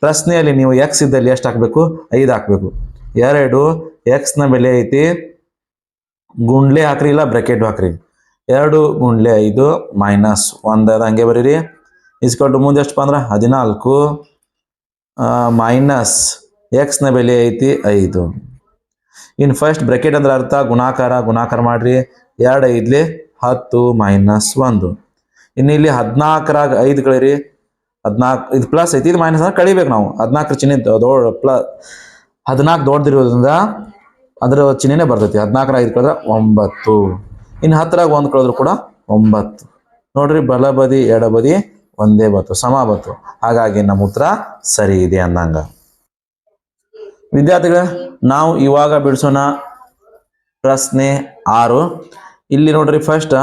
ಪ್ರಶ್ನೆಯಲ್ಲಿ ನೀವು ಎಕ್ಸ್ ಇದ್ದಲ್ಲಿ ಎಷ್ಟು ಹಾಕ್ಬೇಕು? ಐದು ಹಾಕ್ಬೇಕು. ಎರಡು ಎಕ್ಸ್ನ ಬೆಲೆ ಐತಿ. ಗುಂಡ್ಲೆ ಹಾಕ್ರಿ ಇಲ್ಲ ಬ್ರಕೆಟ್ ಹಾಕ್ರಿ. ಎರಡು ಗುಂಡ್ಲೆ ಐದು ಮೈನಸ್ ಒಂದು ಹಂಗೆ ಬರೀರಿ. ಇಸ್ಕೊಟ್ಟು ಮುಂದೆ ಎಷ್ಟು ಅಂದ್ರೆ ಹದಿನಾಲ್ಕು. ಮೈನಸ್ ಎಕ್ಸ್ನ ಬೆಲೆ ಐತಿ ಐದು. ಇನ್ನು ಫಸ್ಟ್ ಬ್ರೆಕೆಟ್ ಅಂದ್ರೆ ಅರ್ಥ, ಗುಣಾಕಾರ ಗುಣಾಕಾರ ಮಾಡ್ರಿ. ಎರಡು ಐದ್ಲಿ ಹತ್ತು ಮೈನಸ್ ಒಂದು. ಇನ್ನು ಇಲ್ಲಿ ಹದಿನಾಲ್ಕರಾಗ ಐದು ಕಳೀರಿ. ಹದಿನಾಲ್ಕು, ಇದು ಪ್ಲಸ್ ಐತಿ, ಇದು ಮೈನಸ್ ಅಂದ್ರೆ ಕಳಿಬೇಕು ನಾವು. ಹದಿನಾಲ್ಕರ ಚಿಹ್ನೆ ದೊಡ್ಡ ಪ್ಲಸ್ ಹದಿನಾಲ್ಕು ದೊಡ್ಡದಿರೋದ್ರಿಂದ ಅದರ ಚಿಹ್ನೆನೇ ಬರ್ತೈತಿ. ಹದಿನಾಲ್ಕರ ಐದು ಕಳೆದ್ರೆ ಒಂಬತ್ತು. ಇನ್ನು ಹತ್ತರಾಗ ಒಂದು ಕಳೆದ್ರು ಕೂಡ ಒಂಬತ್ತು. ನೋಡ್ರಿ ಬಲಬದಿ ಎಡಬದಿ ಒಂದೇ ಬತ್ತು, ಸಮ ಬತ್ತು. ಹಾಗಾಗಿ ನಮ್ಮ ಉತ್ತರ ಸರಿ ಇದೆ ಅಂದಂಗ. ವಿದ್ಯಾರ್ಥಿಗಳ, ನಾವು ಇವಾಗ ಬಿಡಿಸೋಣ ಪ್ರಶ್ನೆ ಆರು. ಇಲ್ಲಿ ನೋಡ್ರಿ ಫಸ್ಟ್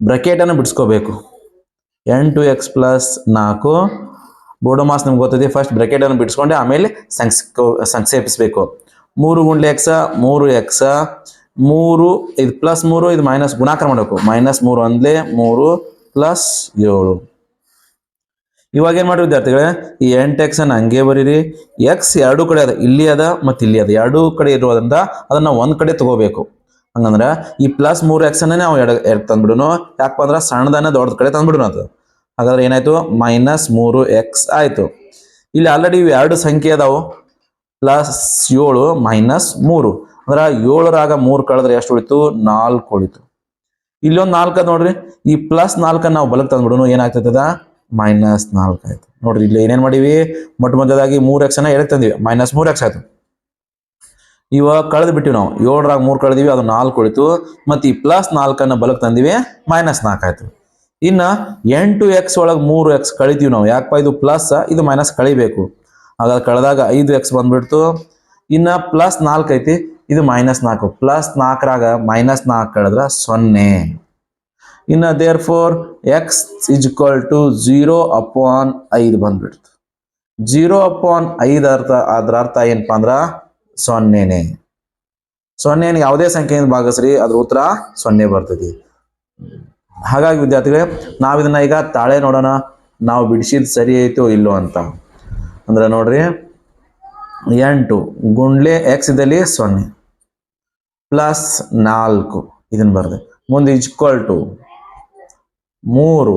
ಬ್ರಕೆಟನ್ನು ಬಿಡಿಸ್ಕೋಬೇಕು. ಎಂಟು ಎಕ್ಸ್ ಪ್ಲಸ್ ನಾಲ್ಕು. ಬೋಡೋ ಮಾಸ್ ನಿಮ್ಗೆ ಗೊತ್ತಿದೆ ಫಸ್ಟ್ ಬ್ರಕೆಟನ್ನು ಬಿಡಿಸ್ಕೊಂಡೆ, ಆಮೇಲೆ ಸಂಕ್ಷೇಪಿಸಬೇಕು. ಮೂರು ಗುಂಡ್ಲೆ ಎಕ್ಸ, ಮೂರು ಎಕ್ಸ. ಮೂರು, ಇದು ಪ್ಲಸ್ ಮೂರು, ಇದು ಮೈನಸ್ ಗುಣಾಕಾರ ಮಾಡಬೇಕು. ಮೈನಸ್ ಮೂರು ಅಂದ್ಲೆ ಮೂರು ಪ್ಲಸ್ ಏಳು. ಇವಾಗ ಏನ್ ಮಾಡ್ರಿ ವಿದ್ಯಾರ್ಥಿಗಳೇ? ಈ ಎಂಟು ಎಕ್ಸ್ ಅನ್ನ ಹಂಗೆ ಬರೀರಿ. ಎಕ್ಸ್ ಎರಡು ಕಡೆ ಅದ, ಇಲ್ಲಿ ಅದ ಮತ್ತು ಇಲ್ಲಿ ಅದ. ಎರಡೂ ಕಡೆ ಇರೋದ್ರಿಂದ ಅದನ್ನ ಒಂದ್ ಕಡೆ ತಗೋಬೇಕು. ಹಂಗಂದ್ರೆ ಈ ಪ್ಲಸ್ ಮೂರು ಎಕ್ಸ್ ಅನ್ನ ನಾವು ಎಡ ಎರಡು ತಂದ್ಬಿಡೋನು. ಯಾಕಪ್ಪ ಅಂದ್ರೆ ಸಣ್ಣದನ್ನ ದೊಡ್ಡ ಕಡೆ ತಂದ್ಬಿಡೋಣ ಅದು. ಹಾಗಾದ್ರೆ ಏನಾಯ್ತು? ಮೈನಸ್ ಮೂರು ಎಕ್ಸ್ ಆಯ್ತು. ಇಲ್ಲಿ ಆಲ್ರೆಡಿ ಇವು ಎರಡು ಸಂಖ್ಯೆ ಅದಾವು. ಪ್ಲಸ್ ಏಳು ಮೈನಸ್ ಮೂರು. ಅಂದ್ರ ಏಳರಾಗ ಮೂರು ಕಳೆದ್ರೆ ಎಷ್ಟು ಉಳಿತು? ನಾಲ್ಕು ಉಳಿತು. ಇಲ್ಲೊಂದು ನಾಲ್ಕು ನೋಡ್ರಿ, ಈ ಪ್ಲಸ್ ನಾಲ್ಕನ್ನ ನಾವು ಬಲಕ್ಕೆ ತಂದ್ಬಿಡುನು ಏನಾಗ್ತದ ಮೈನಸ್ ನಾಲ್ಕು ಆಯ್ತು. ನೋಡ್ರಿ, ಇಲ್ಲಿ ಏನೇನ್ ಮಾಡೀವಿ? ಮೊಟ್ಟ ಮೊದಲಾಗಿ ಮೂರ್ ಎಕ್ಸ್ ಅನ್ನ ಎಡಕ್ಕೆ ತಂದಿವಿ? ಮೈನಸ್ ಮೂರ್ ಎಕ್ಸ್ ಆಯ್ತು. ಇವಾಗ ಕಳೆದು ಬಿಟ್ಟಿವಿ ನಾವು. ಏಳರಾಗ ಮೂರು ಕಳೆದಿವಿ, ಅದು ನಾಲ್ಕು ಉಳಿತು. ಮತ್ತೆ ಈ ಪ್ಲಸ್ ನಾಲ್ಕನ್ನ ಬಲಕ್ಕೆ ತಂದಿವಿ ಮೈನಸ್ ನಾಲ್ಕು ಆಯ್ತು. ಇನ್ನ ಎಂಟು ಎಕ್ಸ್ ಒಳಗೆ ಮೂರು ಎಕ್ಸ್ ಕಳಿತೀವಿ ನಾವು. ಯಾಕಪ್ಪ ಇದು ಪ್ಲಸ್ ಇದು ಮೈನಸ್ ಕಳಿಬೇಕು. ಹಾಗಾದ್ರೆ ಕಳೆದಾಗ ಐದು ಎಕ್ಸ್ ಬಂದ್ಬಿಡ್ತು. ಇನ್ನ ಪ್ಲಸ್ ನಾಲ್ಕು ಐತಿ. ಇದು ಮೈನಸ್ ನಾಲ್ಕು. ಪ್ಲಸ್ ನಾಲ್ಕರಾಗ ಮೈನಸ್ ನಾಲ್ಕು ಕಳೆದ್ರೆ ಸೊನ್ನೆ. ಇನ್ನು therefore x is equal to zero upon ಐದು ಬಂದ್ಬಿಡ್ತು. ಜೀರೋ ಅಪಾನ್ ಐದು ಅರ್ಥ, ಅದ್ರ ಅರ್ಥ ಏನಪ್ಪ ಅಂದ್ರೆ ಸೊನ್ನೆನೆ. ಸೊನ್ನೆನ ಯಾವುದೇ ಸಂಖ್ಯೆಯಿಂದ ಭಾಗಿಸ್ರಿ, ಅದ್ರ ಉತ್ತರ ಸೊನ್ನೆ ಬರ್ತೈತಿ. ಹಾಗಾಗಿ ವಿದ್ಯಾರ್ಥಿಗಳೇ ನಾವು ಇದನ್ನ ಈಗ ತಾಳೆ ನೋಡೋಣ. ನಾವು ಬಿಡಿಸಿದ್ ಸರಿ ಐತೋ ಇಲ್ಲೋ ಅಂತ. ಅಂದ್ರೆ ನೋಡ್ರಿ, ಎಂಟು. ಗುಂಡ್ಲೆ ಎಕ್ಸ್ ಇದ್ದಲ್ಲಿ ಸೊನ್ನೆ. ಪ್ಲಸ್ ನಾಲ್ಕು. ಇದನ್ನು ಬರ್ದೆ. ಮುಂದೆ ಈಕ್ವಲ್ ಟು ಮೂರು.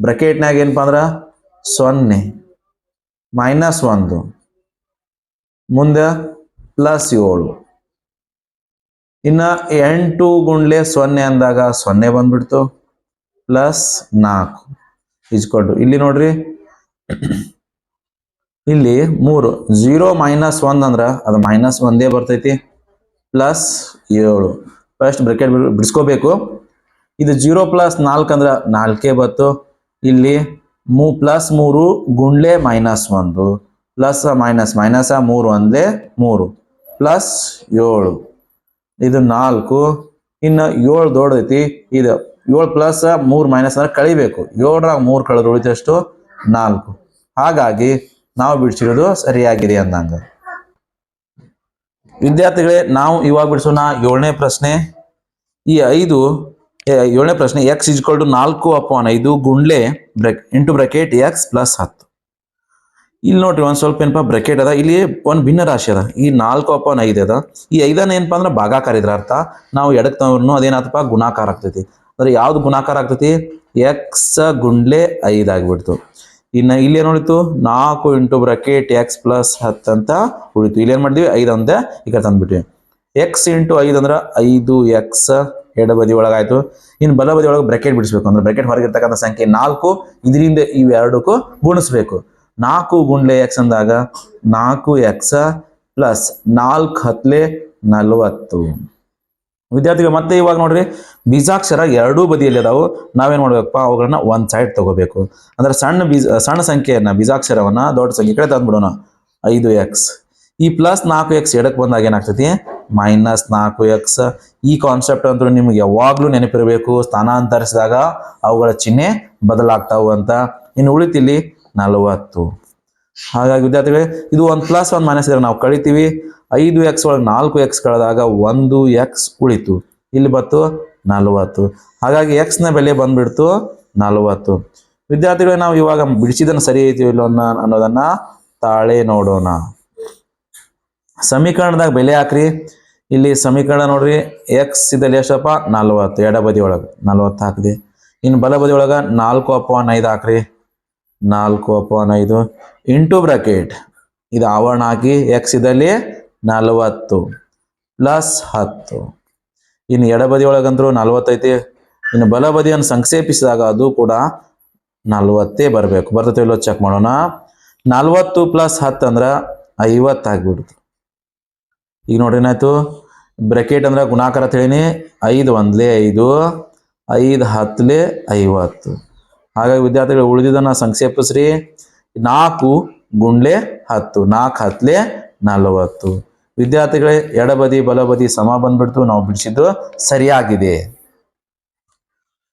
ಬ್ರಕೆಟ್ನಾಗ ಏನಪ್ಪ ಅಂದ್ರೆ? ಸೊನ್ನೆ. ಮೈನಸ್ ಒಂದು. ಮುಂದೆ ಪ್ಲಸ್ ಏಳು. ಇನ್ನು ಎಂಟು ಗುಂಡ್ಲೆ ಸೊನ್ನೆ ಅಂದಾಗ ಸೊನ್ನೆ ಬಂದ್ಬಿಡ್ತು. ಪ್ಲಸ್ ನಾಲ್ಕು. ಇಸ್ಕೊಟ್ಟು ಇಲ್ಲಿ ನೋಡ್ರಿ. ಇಲ್ಲಿ ಮೂರು. ಝೀರೋ ಮೈನಸ್ ಒಂದ್ ಅಂದ್ರೆ ಅದು ಮೈನಸ್ ಒಂದೇ ಬರ್ತೈತಿ. ಪ್ಲಸ್ ಏಳು. ಫಸ್ಟ್ ಬ್ರೆಕೆಟ್ ಬಿಡಿಸ್ಕೋಬೇಕು. ಇದು ಜೀರೋ ಪ್ಲಸ್ ನಾಲ್ಕು ಅಂದ್ರೆ ನಾಲ್ಕೇ ಬತ್ತು ಇಲ್ಲಿ ಮೂ ಪ್ಲಸ್ ಮೂರು ಗುಂಡ್ಲೆ ಮೈನಸ್ ಒಂದು. ಪ್ಲಸ್ ಮೈನಸ್ ಮೈನಸ್ ಮೂರು ಒಂದೇ ಮೂರು. ಪ್ಲಸ್ ಏಳು. ಇದು ನಾಲ್ಕು. ಇನ್ನು ಏಳು ದೊಡ್ಡದೈತಿ. ಇದು ಏಳು ಪ್ಲಸ್ ಮೂರು ಮೈನಸ್ ಅಂದ್ರೆ ಕಳಿಬೇಕು. ಏಳರಾಗ ಮೂರು ಕಳೆದು ಉಳಿದಷ್ಟು ನಾಲ್ಕು. ಹಾಗಾಗಿ ನಾವು ಬಿಡಿಸಿರೋದು ಸರಿಯಾಗಿದೆ ಅಂದಂಗ. ವಿದ್ಯಾರ್ಥಿಗಳೇ, ನಾವು ಇವಾಗ ಬಿಡಿಸೋಣ ಏಳನೇ ಪ್ರಶ್ನೆ. ಈ ಐದು ಏಳನೇ ಪ್ರಶ್ನೆ ಎಕ್ಸ್ ಇಜ್ಕೊಲ್ ಟು ನಾಲ್ಕು ಅಪಾನ್ ಐದು ಗುಂಡ್ಲೆ bracket into bracket x plus ಹತ್ತು. ಇಲ್ಲಿ ನೋಡ್ರಿ, ಒಂದು ಸ್ವಲ್ಪ ಏನಪ್ಪ ಬ್ರಕೆಟ್ ಅದ. ಇಲ್ಲಿ ಒಂದು ಭಿನ್ನ ರಾಶಿ ಅದ. ಈ ನಾಲ್ಕು ಅಪಾನ್ ಐದು ಅದ. ಈ ಐದನ್ನ ಏನಪ್ಪ ಅಂದ್ರೆ ಭಾಗಾಕಾರ ಇದ್ರ ಅರ್ಥ. ನಾವು ಎಡಕ್ಕೆ ತಗೊಂಡ್ರು ಅದೇನಾತಪ್ಪ ಗುಣಾಕಾರ ಆಗ್ತೈತಿ. ಅಂದ್ರೆ ಯಾವ್ದು ಗುಣಾಕಾರ ಆಗ್ತೈತಿ? ಎಕ್ಸ್ ಗುಂಡ್ಲೆ ಐದು ಆಗ್ಬಿಡ್ತು. ಇನ್ನು ಇಲ್ಲಿ ಏನ್ ಉಳಿತು ನಾಲ್ಕು ಇಂಟು ಬ್ರಕೆಟ್ ಎಕ್ಸ್ ಪ್ಲಸ್ ಹತ್ತು ಅಂತ ಉಳಿತು. ಇಲ್ಲಿ ಏನ್ ಮಾಡಿದ್ವಿ? ಐದು ಅಂದೆ. ಈಗ ತಂದ್ಬಿಟ್ವಿ. ಎಕ್ಸ್ ಇಂಟು ಐದು ಅಂದ್ರೆ ಐದು ಎಕ್ಸ್ ಎಡ ಬದಿ ಒಳಗಾಯ್ತು. ಇನ್ನು ಬಲ ಬದಿ ಒಳಗೆ ಬ್ರಾಕೆಟ್ ಬಿಡಿಸ್ಬೇಕು. ಅಂದ್ರೆ ಬ್ರಾಕೆಟ್ ಹೊರಗಿರ್ತಕ್ಕಂಥ ಸಂಖ್ಯೆ ನಾಲ್ಕು. ಇದರಿಂದ ಇವೆರಡಕ್ಕೂ ಗುಣಿಸ್ಬೇಕು. ನಾಲ್ಕು ಗುಂಡ್ಲೆ ಎಕ್ಸ್ ಅಂದಾಗ ನಾಲ್ಕು ಎಕ್ಸ್ ಪ್ಲಸ್ ನಾಲ್ಕು ಹತ್ಲೆ ನಲವತ್ತು. ವಿದ್ಯಾರ್ಥಿಗಳು, ಮತ್ತೆ ಇವಾಗ ನೋಡ್ರಿ, ಬೀಜಾಕ್ಷರ ಎರಡೂ ಬದಿಯಲ್ಲಿ ಅದಾವು. ನಾವೇನ್ ಮಾಡ್ಬೇಕಪ್ಪ, ಅವುಗಳನ್ನ ಒಂದ್ ಸೈಡ್ ತಗೋಬೇಕು. ಅಂದ್ರೆ ಸಣ್ಣ ಬೀಜ, ಸಣ್ಣ ಸಂಖ್ಯೆಯನ್ನ, ಬೀಜಾಕ್ಷರವನ್ನ ದೊಡ್ಡ ಸಂಖ್ಯೆ ಕಡೆ ತಂದ್ಬಿಡೋಣ. ಐದು ಎಕ್ಸ್ ಈ ಪ್ಲಸ್ ನಾಲ್ಕು ಎಕ್ಸ್ ಎಡಕ್ಕೆ ಬಂದಾಗ ಏನಾಗ್ತೈತಿ? ಮೈನಸ್ ನಾಲ್ಕು ಎಕ್ಸ್ ಈ ಕಾನ್ಸೆಪ್ಟ್ ಅಂತೂ ನಿಮ್ಗೆ ಯಾವಾಗ್ಲೂ ನೆನಪಿರಬೇಕು. ಸ್ಥಾನಾಂತರಿಸಿದಾಗ ಅವುಗಳ ಚಿಹ್ನೆ ಬದಲಾಗ್ತಾವು ಅಂತ. ಇನ್ನು ಉಳಿತಿಲ್ಲಿ ನಲವತ್ತು. ಹಾಗಾಗಿ ವಿದ್ಯಾರ್ಥಿಗಳೇ, ಇದು ಒಂದು ಪ್ಲಸ್ ಒಂದು ಮೈನಸ್ ಇದ್ರೆ ನಾವು ಕಳಿತೀವಿ. ಐದು ಎಕ್ಸ್ ಒಳಗೆ ನಾಲ್ಕು ಎಕ್ಸ್ ಕಳೆದಾಗ ಒಂದು ಎಕ್ಸ್ ಉಳಿತು. ಇಲ್ಲಿ ಬತ್ತು ನಲವತ್ತು. ಹಾಗಾಗಿ ಎಕ್ಸ್ನ ಬೆಲೆ ಬಂದ್ಬಿಡ್ತು ನಲವತ್ತು. ವಿದ್ಯಾರ್ಥಿಗಳೇ, ನಾವು ಇವಾಗ ಬಿಡಿಸಿದನ್ನು ಸರಿ ಐತಿ ಇಲ್ಲೋ ಅನ್ನೋ- ಅನ್ನೋದನ್ನ ತಾಳೆ ನೋಡೋಣ. ಸಮೀಕರಣದಾಗ ಬೆಲೆ ಹಾಕ್ರಿ. ಇಲ್ಲಿ ಸಮೀಕರಣ ನೋಡ್ರಿ. ಎಕ್ಸ್ ಇದ್ದಲ್ಲಿ ಎಷ್ಟಪ್ಪ? ನಲ್ವತ್ತು. ಎಡ ಬದಿ ಒಳಗೆ ನಲ್ವತ್ತು ಹಾಕಿದೆ. ಇನ್ನು ಬಲ ಬದಿ ಒಳಗೆ ನಾಲ್ಕು ಅಪಾನ್ ಐದು ಹಾಕ್ರಿ. ನಾಲ್ಕು ಅಪಾನ್ ಐದು. Into bracket. ಇದು ಆವರಣ ಹಾಕಿ ಎಕ್ಸ್ ಇದಲ್ಲಿ ನಲವತ್ತು ಪ್ಲಸ್ ಹತ್ತು. ಇನ್ನು ಎಡಬದಿಯೊಳಗಂದ್ರೂ ನಲವತ್ತೈತಿ. ಇನ್ನು ಬಲ ಬದಿಯನ್ನು ಸಂಕ್ಷೇಪಿಸಿದಾಗ ಅದು ಕೂಡ ನಲವತ್ತೇ ಬರಬೇಕು. ಬರ್ತೈತೆ ಇಲ್ಲೋ ಚೆಕ್ ಮಾಡೋಣ. ನಲವತ್ತು ಪ್ಲಸ್ ಹತ್ತು ಅಂದ್ರೆ ಐವತ್ತು ಆಗಿಬಿಡ್ತು. ಈಗ ನೋಡ್ರಿ ಏನಾಯ್ತು? ಬ್ರೆಕೆಟ್ ಅಂದ್ರೆ ಗುಣಾಕಾರ ತಿಳಿನಿ ಐದು ಒಂದ್ಲೆ ಐದು ಐದು ಹತ್ತಲೇ ಐವತ್ತು. ಹಾಗಾಗಿ ವಿದ್ಯಾರ್ಥಿಗಳು ಉಳಿದಿದ್ದನ್ನ ಸಂಕ್ಷೇಪಿಸ್ರಿ. ನಾಲ್ಕು ಗುಂಡ್ಲೆ ಹತ್ತು, ನಾಲ್ಕು ಹತ್ತಲೇ ನಲವತ್ತು. ವಿದ್ಯಾರ್ಥಿಗಳೇ ಎಡಬದಿ ಬಲಬದಿ ಸಮ ಬಂದ್ಬಿಡ್ತು, ನಾವು ಬಿಡಿಸಿದ್ದು ಸರಿಯಾಗಿದೆ.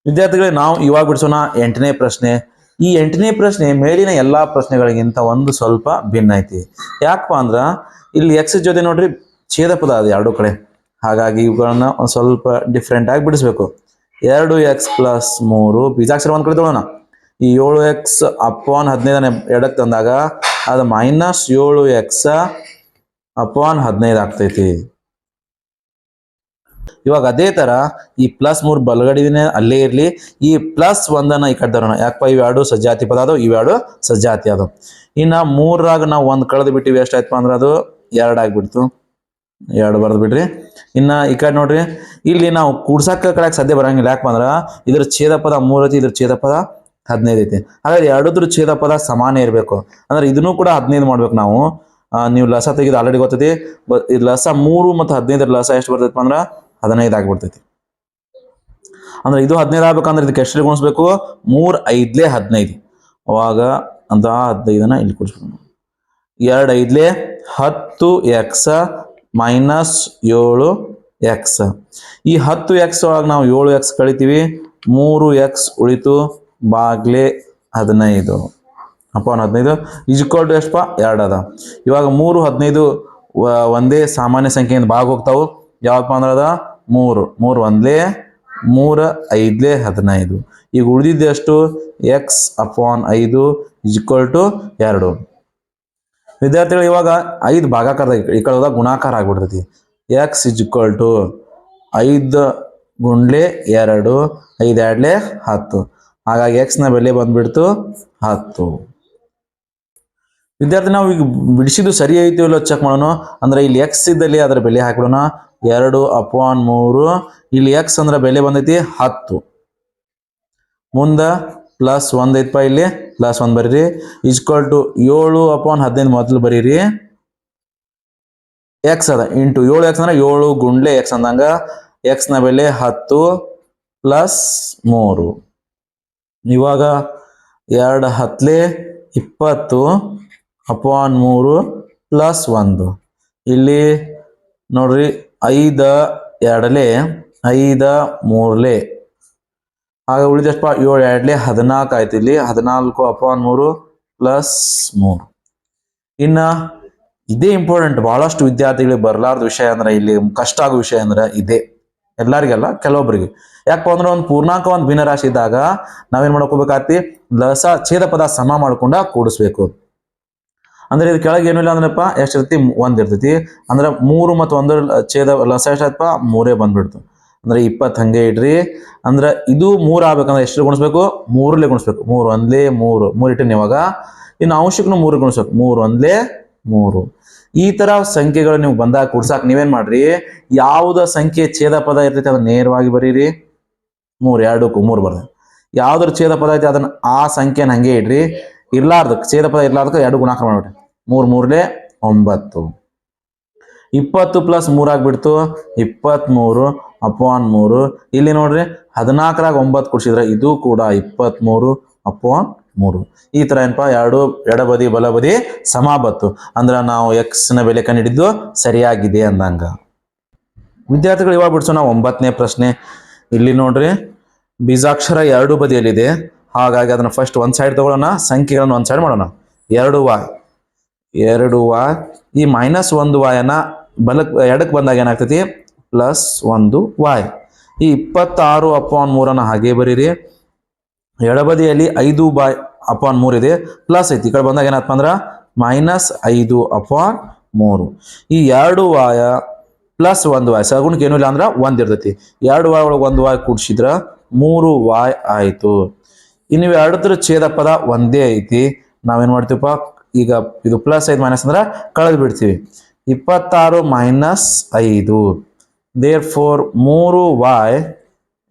ವಿದ್ಯಾರ್ಥಿಗಳೇ, ನಾವು ಇವಾಗ ಬಿಡಿಸೋಣ ಎಂಟನೇ ಪ್ರಶ್ನೆ. ಈ ಎಂಟನೇ ಪ್ರಶ್ನೆ ಮೇಲಿನ ಎಲ್ಲಾ ಪ್ರಶ್ನೆಗಳಿಗಿಂತ ಒಂದು ಸ್ವಲ್ಪ ಭಿನ್ನ ಐತಿ. ಯಾಕಪ್ಪ ಅಂದ್ರ, ಇಲ್ಲಿ ಎಕ್ಸ್ ಜೊತೆ ನೋಡ್ರಿ ಛೇದ ಪದ ಅದು ಎರಡು ಕಡೆ. ಹಾಗಾಗಿ ಇವುಗಳನ್ನ ಒಂದು ಸ್ವಲ್ಪ ಡಿಫ್ರೆಂಟ್ ಆಗಿ ಬಿಡಿಸ್ಬೇಕು. ಎರಡು ಎಕ್ಸ್ ಪ್ಲಸ್ ಮೂರು, ಬೀಜಾಕ್ಷರ ಒಂದ್ ಕಡೆ ತಗೊಳ್ಳೋಣ ಈ ಏಳು ಎಕ್ಸ್ ಅಪಾನ್ ಹದಿನೈದನೇ ಎಡಕ್ಕೆ ತಂದಾಗ, ಅದು ಮೈನಸ್ ಏಳು ಎಕ್ಸ್ ಅಪಾನ್ ಹದಿನೈದು ಆಗ್ತೈತಿ. ಇವಾಗ ಅದೇ ತರ ಈ ಪ್ಲಸ್ ಮೂರು ಬಲಗಡಿನೇ ಅಲ್ಲೇ ಇರ್ಲಿ. ಈ ಪ್ಲಸ್ ಒಂದನ್ನ ಈ ಕಡೆ ತರೋಣ. ಯಾಕಪ್ಪ ಇವೆರಡು ಸಜ್ಜಾತಿ ಪದ ಅದು ಇವೆರಡು ಸಜ್ಜಾತಿ ಅದು ಇನ್ನ ಮೂರಾಗ ನಾವು ಒಂದ್ ಕಳೆದು ಬಿಟ್ಟಿವಿ. ಎಷ್ಟಾಯ್ತಪ್ಪ ಅಂದ್ರೆ ಅದು ಎರಡು ಆಗ್ಬಿಡ್ತು. ಎರಡು ಬರ್ದು ಬಿಡ್ರಿ. ಇನ್ನ ಈ ಕಡೆ ನೋಡ್ರಿ. ಇಲ್ಲಿ ನಾವು ಕೂಡ್ಸಕ್ಕ ಕಡೆಗೆ ಸದ್ಯ ಬರಂಗಿಲ್ಲ. ಯಾಕಪ್ಪ ಅಂದ್ರ ಇದ್ರ ಛೇದ ಪದ ಮೂರ್ ಐತಿ, ಇದ್ರ ಛೇದ ಪದ ಹದಿನೈದು ಐತಿ. ಹಾಗಾದ್ರೆ ಎರಡದ್ರ ಛೇದ ಪದ ಸಮಾನ ಇರಬೇಕು. ಅಂದ್ರೆ ಇದನ್ನು ಕೂಡ ಹದಿನೈದು ಮಾಡ್ಬೇಕು ನಾವು. ನೀವು ಲಸ ತೆಗೆದು ಆಲ್ರೆಡಿ ಗೊತ್ತೈತಿ? ಈ ಲಸ ಮೂರು ಮತ್ತು ಹದಿನೈದರ ಲಸ ಎಷ್ಟು ಬರ್ತೈತಿ ಅಂದ್ರೆ ಹದಿನೈದು ಆಗಿಬಿಡ್ತೈತಿ. ಅಂದ್ರೆ ಇದು ಹದಿನೈದು ಆಗ್ಬೇಕಂದ್ರೆ ಇದಕ್ಕೆ ಎಷ್ಟು ಗುಣಿಸ್ಬೇಕು? ಮೂರು ಐದ್ಲೆ ಹದಿನೈದು. ಅವಾಗ ಅಂತ ಹದಿನೈದನ್ನ ಇಲ್ಲಿ ಕೊಡಿಸ್ಬೇಕು ಎರಡು ಐದ್ಲೆ ಹತ್ತು ಎಕ್ಸ ಮೈನಸ್ ಏಳು ಎಕ್ಸ್. ಈ ಹತ್ತು ಎಕ್ಸ್ ಒಳಗೆ ನಾವು ಏಳು ಎಕ್ಸ್ ಕಳಿತೀವಿ. ಮೂರು ಎಕ್ಸ್ ಉಳಿತು ಬಾಗ್ಲೆ ಹದಿನೈದು. ಅಪಾನ್ ಹದಿನೈದು ಇಜ್ಕೊಲ್ ಟು ಎಷ್ಟಪ್ಪ ಎರಡು ಅದ. ಇವಾಗ ಮೂರು, ಹದಿನೈದು ಒಂದೇ ಸಾಮಾನ್ಯ ಸಂಖ್ಯೆಯಿಂದ ಭಾಗ ಹೋಗ್ತಾವು ಯಾವಪ್ಪ ಅಂದ್ರೆ ಅದ? ಮೂರು. ಮೂರು ಒಂದ್ಲೇ, ಮೂರ ಐದ್ಲೇ ಹದಿನೈದು. ಈಗ ಉಳಿದಿದ್ದು ಎಷ್ಟು? ಎಕ್ಸ್ ಅಪಾನ್ ಐದು ಇಜ್ಕೊಲ್ ಟು ಎರಡು. ವಿದ್ಯಾರ್ಥಿಗಳು ಇವಾಗ ಐದು ಭಾಗಾಕಾರದ ಈ ಕಡೆ ಹೋದಾಗ ಗುಣಾಕಾರ ಆಗ್ಬಿಡ್ತೈತಿ. ಎಕ್ಸ್ ಇಜ್ಕೊಲ್ ಟು ಐದು ಗುಂಡ್ಲೆ ಎರಡು, ಐದು ಎರಡ್ಲೆ ಹತ್ತು. ಹಾಗಾಗಿ ಎಕ್ಸ್ನ ಬೆಲೆ ಬಂದ್ಬಿಡ್ತು ಹತ್ತು. ವಿದ್ಯಾರ್ಥಿ, ನಾವು ಈಗ ಬಿಡಿಸಿದ್ದು ಸರಿ ಐತಿ ಇಲ್ಲೋ ಚೆಕ್ ಮಾಡೋಣ. ಅಂದ್ರೆ ಇಲ್ಲಿ ಎಕ್ಸ್ ಇದ್ದಲ್ಲಿ ಅದರ ಬೆಲೆ ಹಾಕ್ಬಿಡೋಣ. ಎರಡು ಅಪಾನ್ ಮೂರು. ಇಲ್ಲಿ ಎಕ್ಸ್ ಅಂದ್ರೆ ಬೆಲೆ ಬಂದೈತಿ ಹತ್ತು. ಮುಂದ ಪ್ಲಸ್ ಒಂದ್ ಐತಪ್ಪ ಇಲ್ಲಿ. ಪ್ಲಸ್ ಒಂದ್ ಬರೀರಿ. ಇಸ್ಕ್ವಲ್ ಟು ಏಳು ಅಪಾನ್ ಹದಿನೈದು ಮೊದಲು ಬರೀರಿ. ಎಕ್ಸ್ ಅದ. ಇಂಟು ಏಳು ಎಕ್ಸ್ ಅಂದ್ರೆ ಏಳು ಗುಂಡ್ಲೆ ಎಕ್ಸ್ ಅಂದಂಗ. ಎಕ್ಸ್ನ ಬೆಲೆ ಹತ್ತು ಪ್ಲಸ್ ಮೂರು. ಇವಾಗ ಎರಡು ಹತ್ಲೆ ಇಪ್ಪತ್ತು. ಅಪಾನ್ ಮೂರು ಪ್ಲಸ್ ಒಂದು. ಇಲ್ಲಿ ನೋಡ್ರಿ, ಐದ ಎರಡಲೆ, ಐದ ಮೂರ್ಲೆ. ಆಗ ಉಳಿದಷ್ಟಪ್ಪ? ಏಳು ಎರಡಲೆ, ಹದಿನಾಲ್ಕು ಆಯ್ತು ಇಲ್ಲಿ. ಹದಿನಾಲ್ಕು ಅಪಾನ್ ಮೂರು ಪ್ಲಸ್ ಮೂರು. ಇನ್ನ ಇದೇ ಇಂಪಾರ್ಟೆಂಟ್ ಬಹಳಷ್ಟು ವಿದ್ಯಾರ್ಥಿಗಳಿಗೆ ಬರಲಾರ್ದ ವಿಷಯ ಅಂದ್ರೆ ಇಲ್ಲಿ ಕಷ್ಟ ಆಗೋ ವಿಷಯ ಅಂದ್ರೆ ಇದೇ. ಎಲ್ಲರಿಗೆಲ್ಲ ಕೆಲವೊಬ್ಬರಿಗೆ ಯಾಕಪ್ಪ ಅಂದ್ರೆ ಒಂದು ಪೂರ್ಣಾಂಕ ಒಂದು ಭಿನ್ನರಾಶಿ ಇದ್ದಾಗ ನಾವೇನ್ ಮಾಡ್ಕೋಬೇಕಾಗ್ತಿ? ಲಸ ಛೇದ ಪದ ಸಮ ಮಾಡ್ಕೊಂಡ ಕೂಡಿಸ್ಬೇಕು. ಅಂದ್ರೆ ಇದು ಕೆಳಗೆ ಏನು ಇಲ್ಲ ಅಂದ್ರಪ್ಪ, ಎಷ್ಟು ಒಂದು ಇರ್ತೈತಿ. ಅಂದ್ರೆ ಮೂರು ಮತ್ತು ಒಂದರ ಛೇದ ಲಸ ಎಷ್ಟಪ್ಪ ಮೂರೇ ಬಂದ್ಬಿಡ್ತು. ಅಂದ್ರೆ ಇಪ್ಪತ್ತು ಹಂಗೆ ಇಡ್ರಿ. ಅಂದ್ರೆ ಇದು ಮೂರು ಆಗ್ಬೇಕಂದ್ರೆ ಎಷ್ಟು ಗುಣಿಸ್ಬೇಕು? ಮೂರಲ್ಲೇ ಗುಣಿಸ್ಬೇಕು. ಮೂರು ಒಂದ್ಲೇ ಮೂರು. ಮೂರು ಇಟ್ಟಿನ ಇವಾಗ. ಇನ್ನು ಅಂಶಕ್ಕೂ ಮೂರು ಗುಣಿಸ್ಬೇಕು. ಮೂರು ಒಂದ್ಲೇ ಮೂರು. ಈ ತರ ಸಂಖ್ಯೆಗಳು ನೀವು ಬಂದಾಗ ಕೂಡ್ಸಾಕ್ ನೀವೇನ್ ಮಾಡ್ರಿ? ಯಾವುದ ಸಂಖ್ಯೆ ಛೇದ ಪದ ಇರ್ತೈತಿ ಅದನ್ನ ನೇರವಾಗಿ ಬರೀರಿ. ಮೂರು ಎರಡಕ್ಕೂ ಮೂರು ಬರ್ದ. ಯಾವ್ದ್ರ ಛೇದ ಪದ ಐತಿ ಅದನ್ನ ಆ ಸಂಖ್ಯೆನ ಹಂಗೆ ಇಡ್ರಿ. ಇರ್ಲಾರ್ದಕ್ಕೆ ಛೇದ ಪದ ಇರ್ಲಾರ್ದಕ್ಕೆ ಎರಡು ಗುಣಾಕಾರ ಮಾಡ್ಬಿಡ್ರಿ ಮೂರ್ ಮೂರ್ಲೆ ಒಂಬತ್ತು. ಇಪ್ಪತ್ತು ಪ್ಲಸ್ ಮೂರಾಗ್ಬಿಡ್ತು ಇಪ್ಪತ್ತ್ಮೂರು ಅಪಾನ್ ಮೂರು. ಇಲ್ಲಿ ನೋಡ್ರಿ, ಹದಿನಾಲ್ಕರಾಗ ಒಂಬತ್ತು ಕೊಡ್ಸಿದ್ರೆ ಇದು ಕೂಡ ಇಪ್ಪತ್ತ್ಮೂರು ಅಪಾನ್ ಮೂರು. ಈ ತರ ಏನಪ್ಪ, ಎರಡು ಎಡಬದಿ, ಬಲಬದಿ ಸಮಾಬತ್ತು. ಅಂದ್ರೆ ನಾವು ಎಕ್ಸ್ನ ಬೆಲೆ ಕಂಡಿಡಿದ್ದು ಸರಿಯಾಗಿದೆ ಅಂದಂಗ. ವಿದ್ಯಾರ್ಥಿಗಳು ಇವಾಗ ಬಿಡ್ಸೋಣ ಒಂಬತ್ತನೇ ಪ್ರಶ್ನೆ. ಇಲ್ಲಿ ನೋಡ್ರಿ, ಬೀಜಾಕ್ಷರ ಎರಡು ಬದಿಯಲ್ಲಿದೆ. ಹಾಗಾಗಿ ಅದನ್ನ ಫಸ್ಟ್ ಒಂದು ಸೈಡ್ ತಗೊಳ್ಳೋಣ, ಸಂಖ್ಯೆಗಳನ್ನು ಒಂದು ಸೈಡ್ ಮಾಡೋಣ. ಎರಡು ವಾಯ್ ಎರಡು ವಾಯ್ ಈ ಮೈನಸ್ ಒಂದು ವಾಯನ ಬಲಕ್ ಎಡಕ್ಕೆ ಬಂದಾಗ ಏನಾಗ್ತೈತಿ? ಪ್ಲಸ್ ಒಂದು ವಾಯ್ ಈ ಇಪ್ಪತ್ತಾರು ಅಪಾನ್ ಮೂರನ್ನು ಹಾಗೆ ಬರೀರಿ. ಎಡಬದಿಯಲ್ಲಿ ಐದು ಬಾಯ್ ಅಪಾನ್ ಮೂರು ಇದೆ. ಪ್ಲಸ್ ಐತಿ. ಈ ಕಡೆ ಬಂದಾಗ ಏನಪ್ಪ ಅಂದ್ರೆ? ಮೈನಸ್ ಐದು ಅಪಾನ್ ಮೂರು. ಈ ಎರಡು ವಾಯ ಪ್ಲಸ್ ಒಂದು ವಾಯ್ ಸಗುಣಕ್ಕೆ ಏನು ಇಲ್ಲ ಅಂದ್ರೆ ಒಂದು ಇರ್ತೈತಿ. ಎರಡು ವಾಯ್ ಒಳಗೆ ಒಂದು ವಾಯ್ ಕೂಡ್ಸಿದ್ರ ಮೂರು ವಾಯ್ ಆಯ್ತು. ಇನ್ನು ಎರಡದ್ರ ಛೇದ ಪದ ಒಂದೇ ಐತಿ. ನಾವೇನು ಮಾಡ್ತೀವಪ್ಪ? ಈಗ ಇದು ಪ್ಲಸ್ ಐದು ಮೈನಸ್ ಅಂದ್ರೆ ಕಳೆದು ಬಿಡ್ತೀವಿ. ಇಪ್ಪತ್ತಾರು ಮೈನಸ್ ಐದು. ದೇರ್ ಫೋರ್ ಮೂರು ವಾಯ್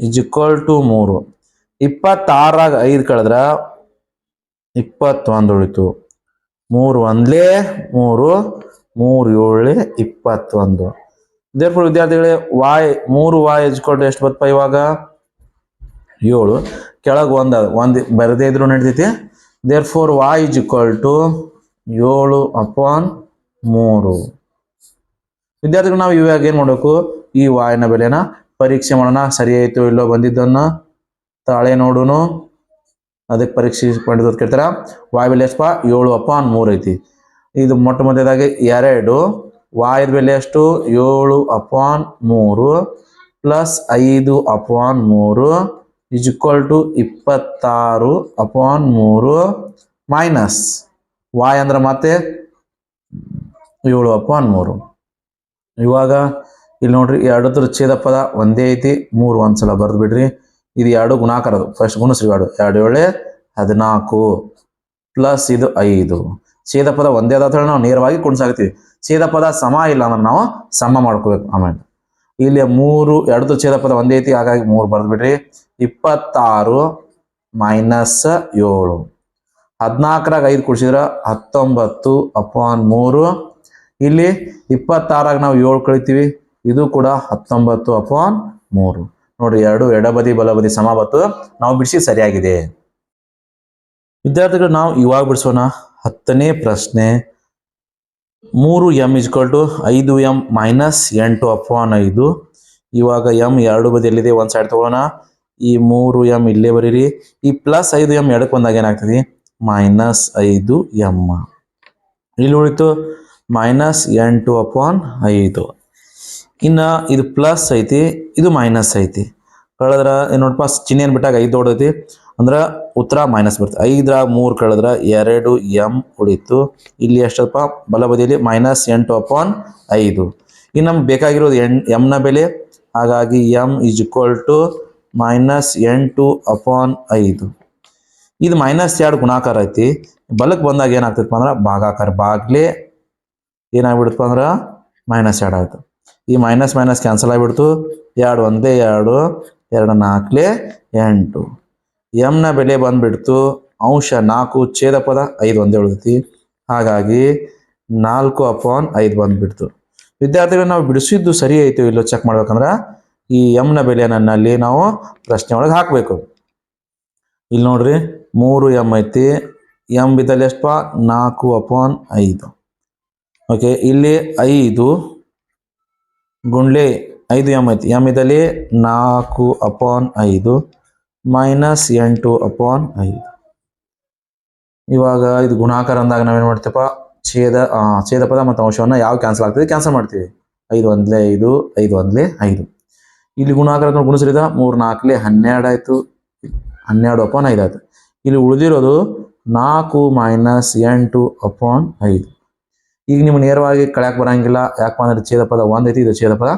ಇಸ್ ಇಕ್ವಲ್ ಟು ಮೂರು. ಇಪ್ಪತ್ತಾರಾಗ ಐದು ಕಳೆದ್ರ ಇಪ್ಪತ್ತೊಂದು ಉಳಿತು. ಮೂರು ಒಂದ್ಲೇ ಮೂರು ಮೂರು ಏಳು ಇಪ್ಪತ್ತೊಂದು. ದೇರ್ಫೋರ್ ವಿದ್ಯಾರ್ಥಿಗಳೇ ವಾಯ್ ಮೂರು ವಾಯ್ ಇಸ್ಕೊಟ್ಟು ಎಷ್ಟು ಬತ್ತಪ್ಪ ಇವಾಗ? ಏಳು. ಕೆಳಗೆ ಒಂದು ಒಂದು ಬರದೇ ಇದ್ರು ನಡಿತೈತಿ therefore y is equal to ಏಳು ಅಪಾನ್ ಮೂರು. ವಿದ್ಯಾರ್ಥಿಗಳು ನಾವು ಇವಾಗ ಏನು ಮಾಡಬೇಕು? ಈ ವಾಯಿನ ಬೆಲೆನ ಪರೀಕ್ಷೆ ಮಾಡೋಣ. ಸರಿ ಆಯ್ತು ಇಲ್ಲೋ ಬಂದಿದ್ದನ್ನ ತಾಳೆ ನೋಡುನು. ಅದಕ್ಕೆ ಪರೀಕ್ಷೆ ಕೇಳ್ತಾರೆ ಕೇಳ್ತಾರ, ವಾಯು ಬೆಲೆ ಎಷ್ಟಪ್ಪ ಏಳು ಅಪಾನ್ ಮೂರು ಐತಿ. ಇದು ಮೊಟ್ಟ ಮೊದಲಾಗಿ ಎರಡು. ವಾಯದ ಬೆಲೆ ಎಷ್ಟು? ಏಳು ಅಪಾನ್ ಮೂರು ಪ್ಲಸ್ ಐದು ಅಪಾನ್ ಮೂರು ಇಸ್ ಇಕ್ವಲ್ ಟು ಇಪ್ಪತ್ತಾರು ಅಪಾನ್ ಮೂರು ಮೈನಸ್. ವಾಯ್ ಅಂದ್ರೆ ಮತ್ತೆ ಏಳು ಅಪಾನ್ ಮೂರು. ಇವಾಗ ಇಲ್ಲಿ ನೋಡ್ರಿ ಎರಡದ್ರ ಛೇದ ಪದ ಒಂದೇ ಐತಿ, ಮೂರು ಒಂದ್ಸಲ ಬರೆದು ಬಿಡ್ರಿ. ಇದು ಎರಡು ಗುಣಾಕಾರದು ಫಸ್ಟ್ ಗುಣಿಸ್ರಿ ಎರಡು ಎರಡು ಏಳೆ, ಹದಿನಾಲ್ಕು ಪ್ಲಸ್ ಇದು ಐದು. ಛೇದ ಪದ ಒಂದೇ ಅದ ನಾವು ನೇರವಾಗಿ ಕುಣಿಸಾಕ್ತೀವಿ ಛೇದ ಪದ ಸಮ ಇಲ್ಲ ಅಂದ್ರೆ ನಾವು ಸಮ ಮಾಡ್ಕೋಬೇಕು. ಆಮೇಲೆ ಇಲ್ಲಿ ಮೂರು, ಎರಡು ಛೇದ ಪದ ಒಂದೇ ಐತಿ, ಹಾಗಾಗಿ ಮೂರು ಬರೆದು ಬಿಡ್ರಿ. ಇಪ್ಪತ್ತಾರು ಮೈನಸ್ ಏಳು. ಹದಿನಾಲ್ಕರಾಗ ಐದು ಕೂಡಿಸಿದ್ರೆ ಹತ್ತೊಂಬತ್ತು ಅಪಾನ್ ಮೂರು. ಇಲ್ಲಿ ಇಪ್ಪತ್ತಾರಾಗ ನಾವು ಏಳು ಕಳಿತೀವಿ. ಇದು ಕೂಡ ಹತ್ತೊಂಬತ್ತು ಅಪಾನ್ ಮೂರು. ನೋಡಿ, ಎರಡು ಎಡಬದಿ, ಬಲಬದಿ ಸಮ ಬತ್ತು ನಾವು ಬಿಡಿಸಿ ಸರಿಯಾಗಿದೆ. ವಿದ್ಯಾರ್ಥಿಗಳು, ನಾವು ಇವಾಗ ಬಿಡಿಸೋಣ. ಹತ್ತನೇ ಪ್ರಶ್ನೆ. ಮೂರು ಎಂ ಇಸ್ಕೊಲ್ ಟು ಐದು ಎಂ ಮೈನಸ್ ಎಂಟು ಅಪಾನ್ ಐದು. ಇವಾಗ ಎಂ ಎರಡು ಬದಿಯಲ್ಲಿದೆ ಒಂದು ಸೈಡ್ ತಗೊಳ್ಳೋಣ ಈ ಮೂರು ಎಂ ಇಲ್ಲೇ ಬರೀರಿ. ಈ ಪ್ಲಸ್ ಐದು ಎಂ ಎಡಕ್ಕೆ ಬಂದಾಗ ಏನಾಗ್ತದೆ? ಮೈನಸ್ ಐದು ಎಂ ಇಲ್ಲಿ ಉಳಿತು ಮೈನಸ್ ಎಂಟು ಅಪಾನ್ ಐದು. ಇನ್ನು ಇದು ಪ್ಲಸ್ ಐತಿ, ಇದು ಮೈನಸ್ ಐತಿ. ಕಳೆದ್ರೆ ಏನು ನೋಡಪ್ಪ ಚಿಹ್ನೆ ಏನು ಬಿಟ್ಟಾಗ ಐದು ದೊಡ್ಡೈತಿ ಅಂದ್ರೆ ಉತ್ತರ ಮೈನಸ್ ಬರ್ತದೆ ಐದರ, ಮೂರು ಕಳೆದ್ರೆ ಎರಡು ಎಂ ಉಳಿತು. ಇಲ್ಲಿ ಎಷ್ಟಪ್ಪ? ಬಲಬದಿಯಲ್ಲಿ ಮೈನಸ್ ಎಂಟು ಅಪಾನ್ ಐದು. ಇನ್ನು ನಮ್ಗೆ ಬೇಕಾಗಿರೋದು ಎಣ್ ಎಮ್ನ ಬೆಲೆ. ಹಾಗಾಗಿ m is equal to minus ಎಂಟು ಅಪಾನ್ ಐದು. ಇದು ಮೈನಸ್ ಎರಡು ಗುಣಾಕಾರ ಐತಿ. ಬಲಕ್ಕೆ ಬಂದಾಗ ಏನಾಗ್ತೈತಪ್ಪ ಅಂದ್ರೆ ಭಾಗಾಕಾರ. ಬಾಗ್ಲೇ ಏನಾಗ್ಬಿಡುತ್ತಪ್ಪ ಅಂದ್ರೆ ಮೈನಸ್ ಎರಡು ಆಯ್ತು. ಈ ಮೈನಸ್ ಮೈನಸ್ ಕ್ಯಾನ್ಸಲ್ ಆಗಿಬಿಡ್ತು. ಎರಡು ಒಂದೇ ಎರಡು ಎರಡು ನಾಲ್ಕಲೆ ಎಂಟು. ಎಮ್ನ ಬೆಲೆ ಬಂದುಬಿಡ್ತು. ಅಂಶ ನಾಲ್ಕು ಛೇದ ಪದ ಐದು ಒಂದೇ ಉಳಿದೈತಿ. ಹಾಗಾಗಿ ನಾಲ್ಕು ಅಪಾನ್ ಐದು ಬಂದ್ಬಿಡ್ತು. ವಿದ್ಯಾರ್ಥಿಗಳು, ನಾವು ಬಿಡಿಸಿದ್ದು ಸರಿ ಐತೆ ಇಲ್ಲೋ ಚೆಕ್ ಮಾಡ್ಬೇಕಂದ್ರೆ ಈ ಎಮ್ನ ಬೆಲೆ ನನ್ನಲ್ಲಿ ನಾವು ಪ್ರಶ್ನೆ ಒಳಗೆ ಹಾಕಬೇಕು. ಇಲ್ಲಿ ನೋಡ್ರಿ. ಮೂರು ಎಂ ಐತಿ. ಎಂ ಬಿದ್ದಲ್ಲಿ ಎಷ್ಟಪ್ಪ ನಾಲ್ಕು ಅಪಾನ್ ಐದು. ಓಕೆ ಇಲ್ಲಿ ಐದು ಗುಂಡ್ಲೆ ಐದು ಎಂ ಐತಿ. ಎಂ ಇದ್ದಲ್ಲಿ ನಾಲ್ಕು ಅಪಾನ್ ಐದು ಮೈನಸ್ ಎಂಟು ಅಪಾನ್ ಐದು. ಇವಾಗ ಇದು ಗುಣಾಕಾರ ಅಂದಾಗ ನಾವೇನು ಮಾಡ್ತೀವಪ್ಪ ಛೇದ ಛೇದ ಪದ ಮತ್ತು ಅಂಶವನ್ನು ಯಾವ ಕ್ಯಾನ್ಸಲ್ ಆಗ್ತದೆ ಕ್ಯಾನ್ಸಲ್ ಮಾಡ್ತೀವಿ. ಐದು ಒಂದ್ಲೇ ಐದು ಐದು ಒಂದ್ಲೆ ಐದು. ಇಲ್ಲಿ ಗುಣಾಕಾರ ಗುಣಿಸಿದ ಮೂರು ನಾಲ್ಕಲೆ ಹನ್ನೆರಡು ಆಯಿತು. ಹನ್ನೆರಡು ಅಪಾನ್ ಐದು ಆಯ್ತು. ಇಲ್ಲಿ ಉಳಿದಿರೋದು ನಾಲ್ಕು ಮೈನಸ್ ಎಂಟು ಅಪಾನ್ ಐದು. ಈಗ ನಿಮ್ಗೆ ನೇರವಾಗಿ ಕಳ್ಯಾಕ್ ಬರಂಗಿಲ್ಲ. ಯಾಕಪ್ಪ ಅಂದ್ರೆ ಛೇದ ಪದ ಒಂದು ಐತಿ, ಇದು ಛೇದ ಪದ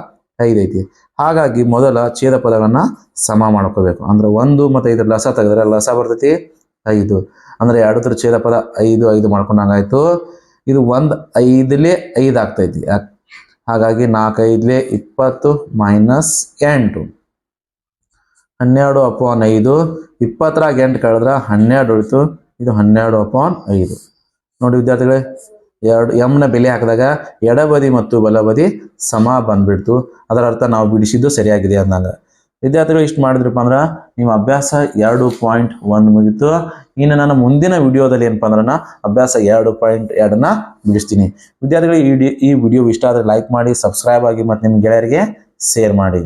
ಐದು ಐತಿ. ಹಾಗಾಗಿ ಮೊದಲ ಛೇದ ಪದಗಳನ್ನ ಸಮ ಮಾಡ್ಕೋಬೇಕು. ಅಂದ್ರೆ ಒಂದು ಮತ್ತು ಐದರ ಲಸ ತೆಗೆದ್ರೆ ಲಸ ಬರ್ತೈತಿ ಐದು. ಅಂದ್ರೆ ಎರಡು ಛೇದ ಪದ ಐದು ಐದು ಮಾಡ್ಕೊಂಡಂಗಾಯ್ತು. ಇದು ಒಂದು ಐದಲೇ ಐದು ಆಗ್ತೈತಿ. ಹಾಗಾಗಿ ನಾಲ್ಕೈದಲೇ ಇಪ್ಪತ್ತು ಮೈನಸ್ ಎಂಟು ಹನ್ನೆರಡು ಅಪಾನ್ ಐದು. ಇಪ್ಪತ್ತರಾಗ ಎಂಟು ಕಳೆದ್ರೆ ಹನ್ನೆರಡು ಉಳಿತು. ಇದು ಹನ್ನೆರಡು ಅಪಾನ್ ಐದು. ನೋಡಿ ವಿದ್ಯಾರ್ಥಿಗಳೇ, ಎರಡು ಎಮ್ನ ಬೆಲೆ ಹಾಕಿದಾಗ ಎಡಬದಿ ಮತ್ತು ಬಲಬದಿ ಸಮ ಬಂದ್ಬಿಡ್ತು. ಅದರ ಅರ್ಥ ನಾವು ಬಿಡಿಸಿದ್ದು ಸರಿಯಾಗಿದೆ ಅಂದಾಗ. ವಿದ್ಯಾರ್ಥಿಗಳು ಇಷ್ಟು ಮಾಡಿದ್ರಪ್ಪ ಅಂದ್ರೆ ನಿಮ್ಮ ಅಭ್ಯಾಸ ಎರಡು ಪಾಯಿಂಟ್ ಒಂದು ಮುಗಿತು. ಇನ್ನು ನಾನು ಮುಂದಿನ ವಿಡಿಯೋದಲ್ಲಿ ಏನಪ್ಪ ಅಂದ್ರೆ ನಾ ಅಭ್ಯಾಸ ಎರಡು ಪಾಯಿಂಟ್ ಎರಡನ್ನ ಬಿಡಿಸ್ತೀನಿ. ವಿದ್ಯಾರ್ಥಿಗಳು, ಈ ಈ ವಿಡಿಯೋ ಇಷ್ಟ ಆದರೆ ಲೈಕ್ ಮಾಡಿ, ಸಬ್ಸ್ಕ್ರೈಬ್ ಆಗಿ ಮತ್ತು ನಿಮ್ಮ ಗೆಳೆಯರಿಗೆ ಶೇರ್ ಮಾಡಿ.